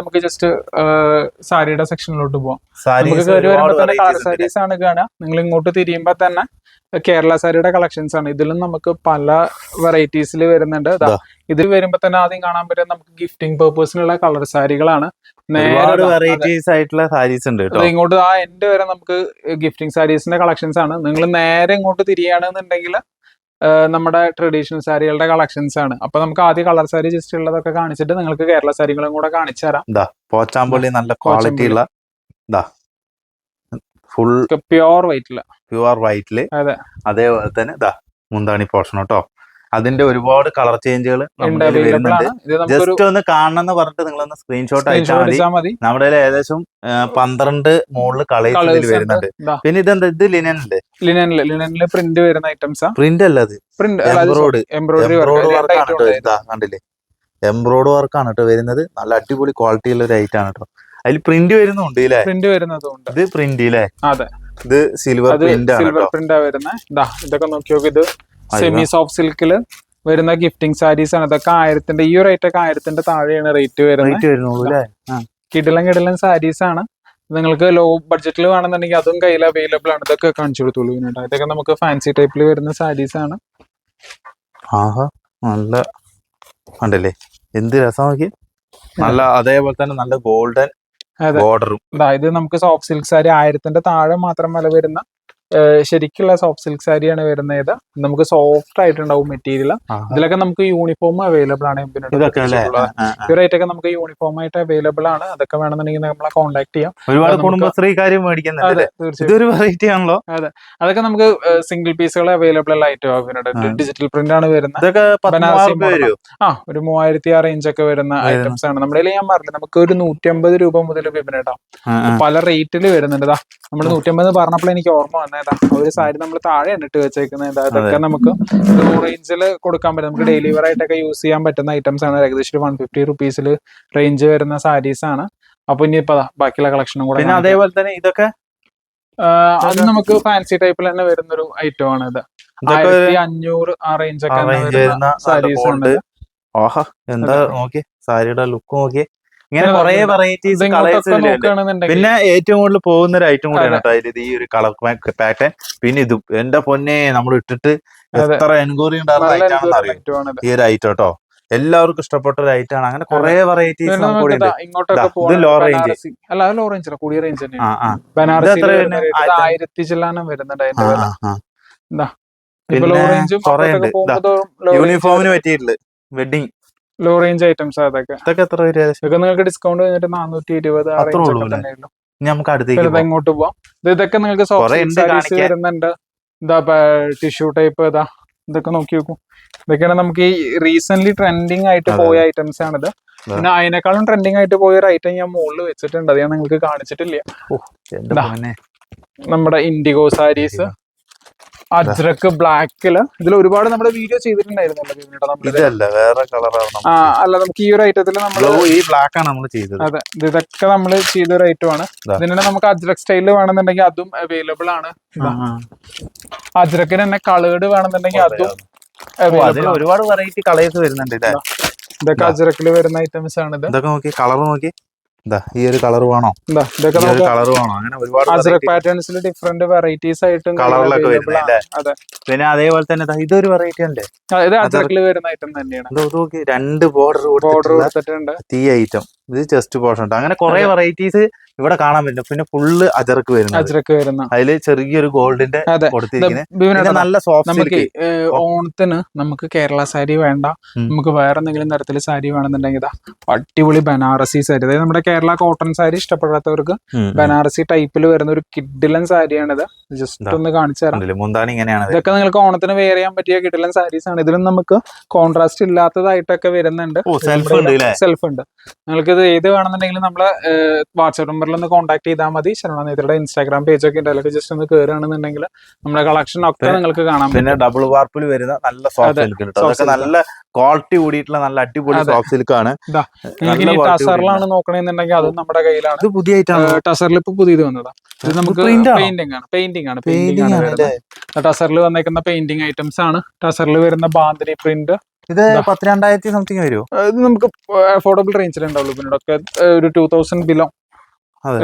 നമുക്ക് ജസ്റ്റ് സാരിയുടെ സെക്ഷനിലോട്ട് പോവാം. സാരീസ് വരുമ്പോൾ ആണ് കാണുക. നിങ്ങൾ ഇങ്ങോട്ട് തിരിയുമ്പോ തന്നെ കേരള സാരിയുടെ കളക്ഷൻസ് ആണ്. ഇതിലും നമുക്ക് പല വെറൈറ്റീസിൽ വരുന്നുണ്ട്. ഇതിൽ വരുമ്പോ തന്നെ ആദ്യം കാണാൻ പറ്റുന്ന നമുക്ക് ഗിഫ്റ്റിംഗ് പേർപ്പസിനുള്ള കളർ സാരികളാണ്. നേരെ. വെറൈറ്റീസ് ആയിട്ടുള്ള സാരീസ് ഉണ്ട് കേട്ടോ. ഇങ്ങോട്ട് ആ എൻഡ് വരെ നമുക്ക് ഗിഫ്റ്റിംഗ് സാരീസിന്റെ കളക്ഷൻസ് ആണ്. നിങ്ങൾ നേരെ ഇങ്ങോട്ട് തിരിയുകയാണെന്നുണ്ടെങ്കിൽ നമ്മുടെ ട്രഡീഷണൽ സാരികളുടെ കളക്ഷൻസ് ആണ്. അപ്പൊ നമുക്ക് ആദ്യം കളർ സാരി ജസ്റ്റ് ഉള്ളതൊക്കെ കാണിച്ചിട്ട് നിങ്ങൾക്ക് കേരള സാരികളും കൂടെ കാണിച്ചു തരാം. പോച്ചാമ്പള്ളി നല്ല ക്വാളിറ്റി ഉള്ള ഫുൾ പ്യുവർ വൈറ്റിൽ പ്യുവർ വൈറ്റിൽ അതെ. അതേപോലെ തന്നെ മുന്താണി പോർഷൻ കേട്ടോ അതിന്റെ ഒരുപാട് കളർ ചേഞ്ചുകൾ നമ്മുടെ വരുന്നുണ്ട്. ജസ്റ്റ് ഒന്ന് കാണണം എന്ന് പറഞ്ഞിട്ട് നിങ്ങളൊന്ന് സ്ക്രീൻഷോട്ട് അയച്ചാൽ മതി. നമ്മുടെ ഏകദേശം പന്ത്രണ്ട് മുകളിൽ കളേഴ്സ് ഇതിൽ വരുന്നുണ്ട്. പിന്നെ ഇതെന്താ ഇത് ലിനൻ അല്ലേ? ലിനനിൽ ലിനനിൽ പ്രിന്റ് വരുന്ന ഐറ്റംസ് പ്രിന്റ് അല്ല അത്. എംബ്രോയിഡ് എംബ്രോയിഡറി കണ്ടില്ലേ? എംബ്രോയിഡ് വർക്കാണ് കേട്ടോ വരുന്നത്. നല്ല അടിപൊളി ക്വാളിറ്റി ഉള്ള ഒരു ഐറ്റം ആണ് കേട്ടോ അതിൽ പ്രിന്റ് വരുന്നുണ്ട് ഇല്ലേ? പ്രിന്റ് വരുന്നതുണ്ട് ഇത് പ്രിന്റ് ഇല്ലേ? അതെ. ഇത് സിൽവർ പ്രിന്റ് ആണ് സിൽവർ പ്രിന്റ് ആ വരുന്നത് ഇതാ ഇതൊക്കെ നോക്കി നോക്കി ഇത്. സെമി സോഫ്റ്റ് സിൽക്കിൽ വരുന്ന ഗിഫ്റ്റിംഗ് സാരീസ് ആണ്. ഇതൊക്കെ ആയിരത്തിന്റെ ഈ ഒരു റേറ്റ് ഒക്കെ ആയിരത്തിന്റെ താഴെയാണ് റേറ്റ് വരുന്നത്. കിടിലം കിടിലം സാരീസ് ആണ്. നിങ്ങൾക്ക് ലോ ബഡ്ജറ്റിൽ വേണമെന്നുണ്ടെങ്കിൽ അതും കയ്യിൽ അവൈലബിൾ ആണ്. ഇതൊക്കെ കാണിച്ചു കൊടുത്തോളൂ ഇതിനുണ്ട് ഇതൊക്കെ നമുക്ക് ഫാൻസി ടൈപ്പിൽ വരുന്ന സാരീസ് ആണ്. ആഹാ നല്ല കണ്ടല്ലേ? എന്ത് രസം നോക്കി നല്ല അതേപോലെ തന്നെ നല്ല ഗോൾഡൻ. ബോർഡറും ഇതാ നമുക്ക് സോഫ്റ്റ് സിൽക്ക് സാരി ആയിരത്തിന്റെ താഴെ മാത്രം വില വരുന്ന ശരിക്കുള്ള സോഫ്റ്റ് സിൽക്ക് സാരിയാണ് വരുന്നത്. നമുക്ക് സോഫ്റ്റ് ആയിട്ടുണ്ടാവും മെറ്റീരിയൽ ഇതിലൊക്കെ നമുക്ക് യൂണിഫോം അവൈലബിൾ ആണ്. ഒക്കെ നമുക്ക് യൂണിഫോം ആയിട്ട് അവൈലബിൾ ആണ്. അതൊക്കെ വേണമെന്നുണ്ടെങ്കിൽ നമ്മളെ കോൺടാക്ട് ചെയ്യാം. ഒരുപാട് കുടുംബശ്രീ കാര്യം തീർച്ചയായും. വെറൈറ്റി ആണല്ലോ. അതൊക്കെ നമുക്ക് സിംഗിൾ പീസുകൾ അവൈലബിൾ ആയിട്ട് വരുന്നുണ്ട് ഡിജിറ്റൽ പ്രിന്റ് ആണ് വരുന്നത്. ബനാറസി ആ ഒരു മൂവായിരത്തി ആ റേഞ്ച് ഒക്കെ വരുന്ന. ഐറ്റംസ് ആണ്. നമ്മുടെ ഞാൻ പറഞ്ഞില്ല നമുക്ക് ഒരു നൂറ്റി അമ്പത് രൂപ മുതൽ വിപണിട്ടോ. പല റേറ്റിൽ വരുന്നുണ്ട്. നമ്മൾ നൂറ്റമ്പത് പറഞ്ഞപ്പോൾ എനിക്ക് ഓർമ്മ വന്നേതാ ഒരു സാരി നമ്മൾ താഴെ ഇട്ട് വെച്ചേക്കുന്നത് അതൊക്കെ ഇതൊക്കെ നമുക്ക് ലോ റേഞ്ചിൽ കൊടുക്കാൻ പറ്റും. നമുക്ക് ഡെയിലി വെയർ ആയിട്ടൊക്കെ യൂസ് ചെയ്യാൻ പറ്റുന്ന ഐറ്റംസ് ആണ്. ഏകദേശം വൺ ഫിഫ്റ്റി റുപ്പീസിൽ റേഞ്ച് വരുന്ന സാരീസ് ആണ്. അപ്പൊ ഇനി ഇപ്പൊ ബാക്കിയുള്ള കളക്ഷനും കൂടെ പിന്നെ അതേപോലെ തന്നെ ഇതൊക്കെ? അത് നമുക്ക് ഫാൻസി ടൈപ്പിൽ തന്നെ വരുന്ന ഒരു ഐറ്റം ആണ് ഇത്. ആയിരത്തി അഞ്ഞൂറ് ആ റേഞ്ച് ഒക്കെ സാരീസ് ഉണ്ട് ഓഹ എന്താ. നോക്കി സാരിയുടെ ലുക്ക് നോക്കി ഇങ്ങനെ കുറെ വെറൈറ്റീസ് കളേഴ്സ് പിന്നെ ഏറ്റവും കൂടുതൽ പോകുന്ന ഒരു ഐറ്റം കൂടിയാണ് അതായത് ഈ ഒരു കളർ പാറ്റേൺ പിന്നെ ഇത് എന്റെ പൊന്നെ നമ്മൾ ഇട്ടിട്ട് എത്ര എൻക്വയറി ഉണ്ടാകുന്ന നല്ല ഐറ്റം ആണെന്ന് അറിയും? ഈ ഒരു ഐറ്റം കേട്ടോ. എല്ലാവർക്കും ഇഷ്ടപ്പെട്ട ഒരു ഐറ്റം ആണ്. അങ്ങനെ കുറെ വെറൈറ്റീസ് ഇത് അല്ല ലോ റേഞ്ച് അല്ല കൂടിയ റേഞ്ച് ബനാറസി? ആയിരത്തി- ചില്ലാനം വരുന്നുണ്ട് അതിന്റെ പിന്നെ. യൂണിഫോമിന് പറ്റിയിട്ടുണ്ട് വെഡിങ് ലോ റേഞ്ച് ഐറ്റംസ് അതൊക്കെ. ഇതൊക്കെ എത്ര വരും ഏകദേശം? ഇതൊക്കെ നിങ്ങൾക്ക് ഡിസ്കൗണ്ട് കഴിഞ്ഞിട്ട് നാനൂറ്റി ഇരുപത് അത്രേ ഉള്ളൂ അല്ലേ? ഇനി നമുക്ക് അടുത്തേക്ക് പോകാം. ഇങ്ങോട്ട് പോവാം. ഇത് ഇതൊക്കെ നിങ്ങൾക്ക് കുറേ സോഫ്റ്റ് ഉണ്ട് സാരീസ് കാണിക്കാൻ. വരുന്നുണ്ട്. ഇതാ ടിഷ്യൂ ടൈപ്പ് ഇതാ. ഇതൊക്കെ നോക്കി നോക്കൂ. ഇതൊക്കെയാണ് നമുക്ക് ഈ റീസെന്റ് ട്രെൻഡിങ് ആയിട്ട് അതെ. പോയ ഐറ്റംസ് ആണിത്. പിന്നെ അതിനേക്കാളും ട്രെൻഡിങ് ആയിട്ട് പോയ ഒരു ഐറ്റം ഞാൻ മുകളിൽ വെച്ചിട്ടുണ്ട്. അത് ഞാൻ നിങ്ങൾക്ക് കാണിച്ചിട്ടില്ല. എന്റെ ദാ. പൊന്നെ. നമ്മുടെ ഇൻഡിഗോ സാരീസ് അജ്രക്ക് ബ്ലാക്കിൽ ഇതിൽ ഒരുപാട് നമ്മുടെ വീഡിയോ ചെയ്തിട്ടുണ്ടായിരുന്നല്ലോ ഇതല്ല വേറെ കളറാണ് ആ അല്ല നമുക്ക് ഈ ഒരു ഐറ്റത്തിൽ നമ്മൾ ഈ ബ്ലാക്ക് ആണ് നമ്മൾ ചെയ്തത്. അതെ ഇത് ഇതൊക്കെ നമ്മൾ ചെയ്ത ഒരു ഐറ്റം ആണ്. ഇതിനെ നമുക്ക് അജ്രക് സ്റ്റൈലിൽ വേണമെന്നുണ്ടെങ്കിൽ അതും അവൈലബിൾ ആണ്. അജ്രക്കിന് തന്നെ കളേർഡ് വേണമെന്നുണ്ടെങ്കിൽ അതും ഒരുപാട് വെറൈറ്റി കളേഴ്സ് വരുന്നുണ്ട് ഇതൊക്കെ അജ്രക്കിൽ വരുന്ന ഐറ്റംസ് ആണ് ഇത് ഇതൊക്കെ നോക്കി കളർ നോക്കി. ഈ ഒരു കളർ വേണോ? ഇതൊക്കെ ഈ കളർ വേണോ? അങ്ങനെ ഒരുപാട് പാറ്റേൺസിൽ ഡിഫറെന്റ് വെറൈറ്റീസ് ആയിട്ടും കളറിലൊക്കെ. വരുന്നില്ലേ? പിന്നെ അതേപോലെ തന്നെ ഇതൊരു വെറൈറ്റി ഉണ്ട്. ആ, ഇത് അജ്രക്കിൽ വരുന്ന ഐറ്റം തന്നെയാണ്. രണ്ട് ബോർഡർ ബോർഡർ കൊടുത്തിട്ടുണ്ട്. തീ ഐറ്റം ഇത് ചെസ്റ്റ് പോർഷൻ ഉണ്ട്. അങ്ങനെ കുറെ വെറൈറ്റീസ് ഇവിടെ കാണാൻ പറ്റും. പിന്നെ ഫുള്ള് അജർക്ക് വരുന്നു അജറക്ക് വരുന്ന. അതിൽ ചെറിയൊരു ഗോൾഡിന്റെ കൊടുത്തിരിക്കുന്നത് നല്ല സോഫ്റ്റ് ഓണത്തിന് നമുക്ക് കേരള സാരി വേണ്ട. നമുക്ക് വേറെ എന്തെങ്കിലും തരത്തിൽ സാരി വേണമെന്നുണ്ടെങ്കിൽ അടിപൊളി ബനാറസി സാരി. അതായത് നമ്മുടെ കേരള കോട്ടൺ സാരി ഇഷ്ടപ്പെടാത്തവർക്ക് ബനാറസി ടൈപ്പിൽ വരുന്ന ഒരു കിഡിലൻ സാരിയാണിത്. ജസ്റ്റ് ഒന്ന് കാണിച്ചു തരാം ഇതൊക്കെ നിങ്ങൾക്ക് ഓണത്തിന് വെയർ ചെയ്യാൻ പറ്റിയ കിഡിലൻ സാരീസ് ആണ് ഇതിലും നമുക്ക് കോൺട്രാസ്റ്റ് ഇല്ലാത്തതായിട്ടൊക്കെ വരുന്നുണ്ട്. സെൽഫ് ഉണ്ട് അല്ലേ സെൽഫ് ഉണ്ട്. നിങ്ങൾക്ക് ഇത് ഏത് വേണമെന്നുണ്ടെങ്കിലും നമ്മളെ വാട്സ്ആപ്പ് നമ്പറിൽ ഒന്ന് കോൺടാക്ട് ചെയ്താൽ മതി. ശരണ നേത്രയുടെ ഇൻസ്റ്റാഗ്രാം പേജ് ഒക്കെ ഉണ്ട്. അതിലൊക്കെ ജസ്റ്റ് ഒന്ന് കയറുകയാണെന്നുണ്ടെങ്കിൽ നമ്മുടെ കളക്ഷൻ ഒക്കെ നിങ്ങൾക്ക് കാണാം പിന്നെ ഡബിൾ വാർപ്പിൽ വരുന്ന നല്ല സോഫ്റ്റ് സിൽക്ക് നല്ല ക്വാളിറ്റി കൂടിയിട്ടുള്ള നല്ല അടിപൊളി സോഫ്റ്റ് സിൽക്ക് ആണ്. ടസറിലാണ് നോക്കണെന്നുണ്ടെങ്കിൽ അതും നമ്മുടെ കയ്യിലാണ്. ഇത് പുതിയ ടസറിൽ ഇപ്പൊ പുതിയത് വന്നതാ. ഇത് നമുക്ക്? പെയിന്റിംഗ് ആണ്? പെയിന്റിംഗ് ആണ് പെയിന്റിംഗ് ആണ് വരുന്നത്. ടസറിൽ വന്നേക്കുന്ന പെയിന്റിംഗ് ഐറ്റംസ് ആണ്. ടസറിൽ വരുന്ന ബാന്തിരി പ്രിന്റ് ഇത് പത്തിരണ്ടായിരത്തി സംതിങ് വരുമോ ഇത് നമുക്ക് അഫോർഡബിൾ റേഞ്ചിൽ ഉണ്ടാവുള്ളൂ പിന്നെ ഒക്കെ ഒരു ടൂ തൗസൻഡ് ബിലോ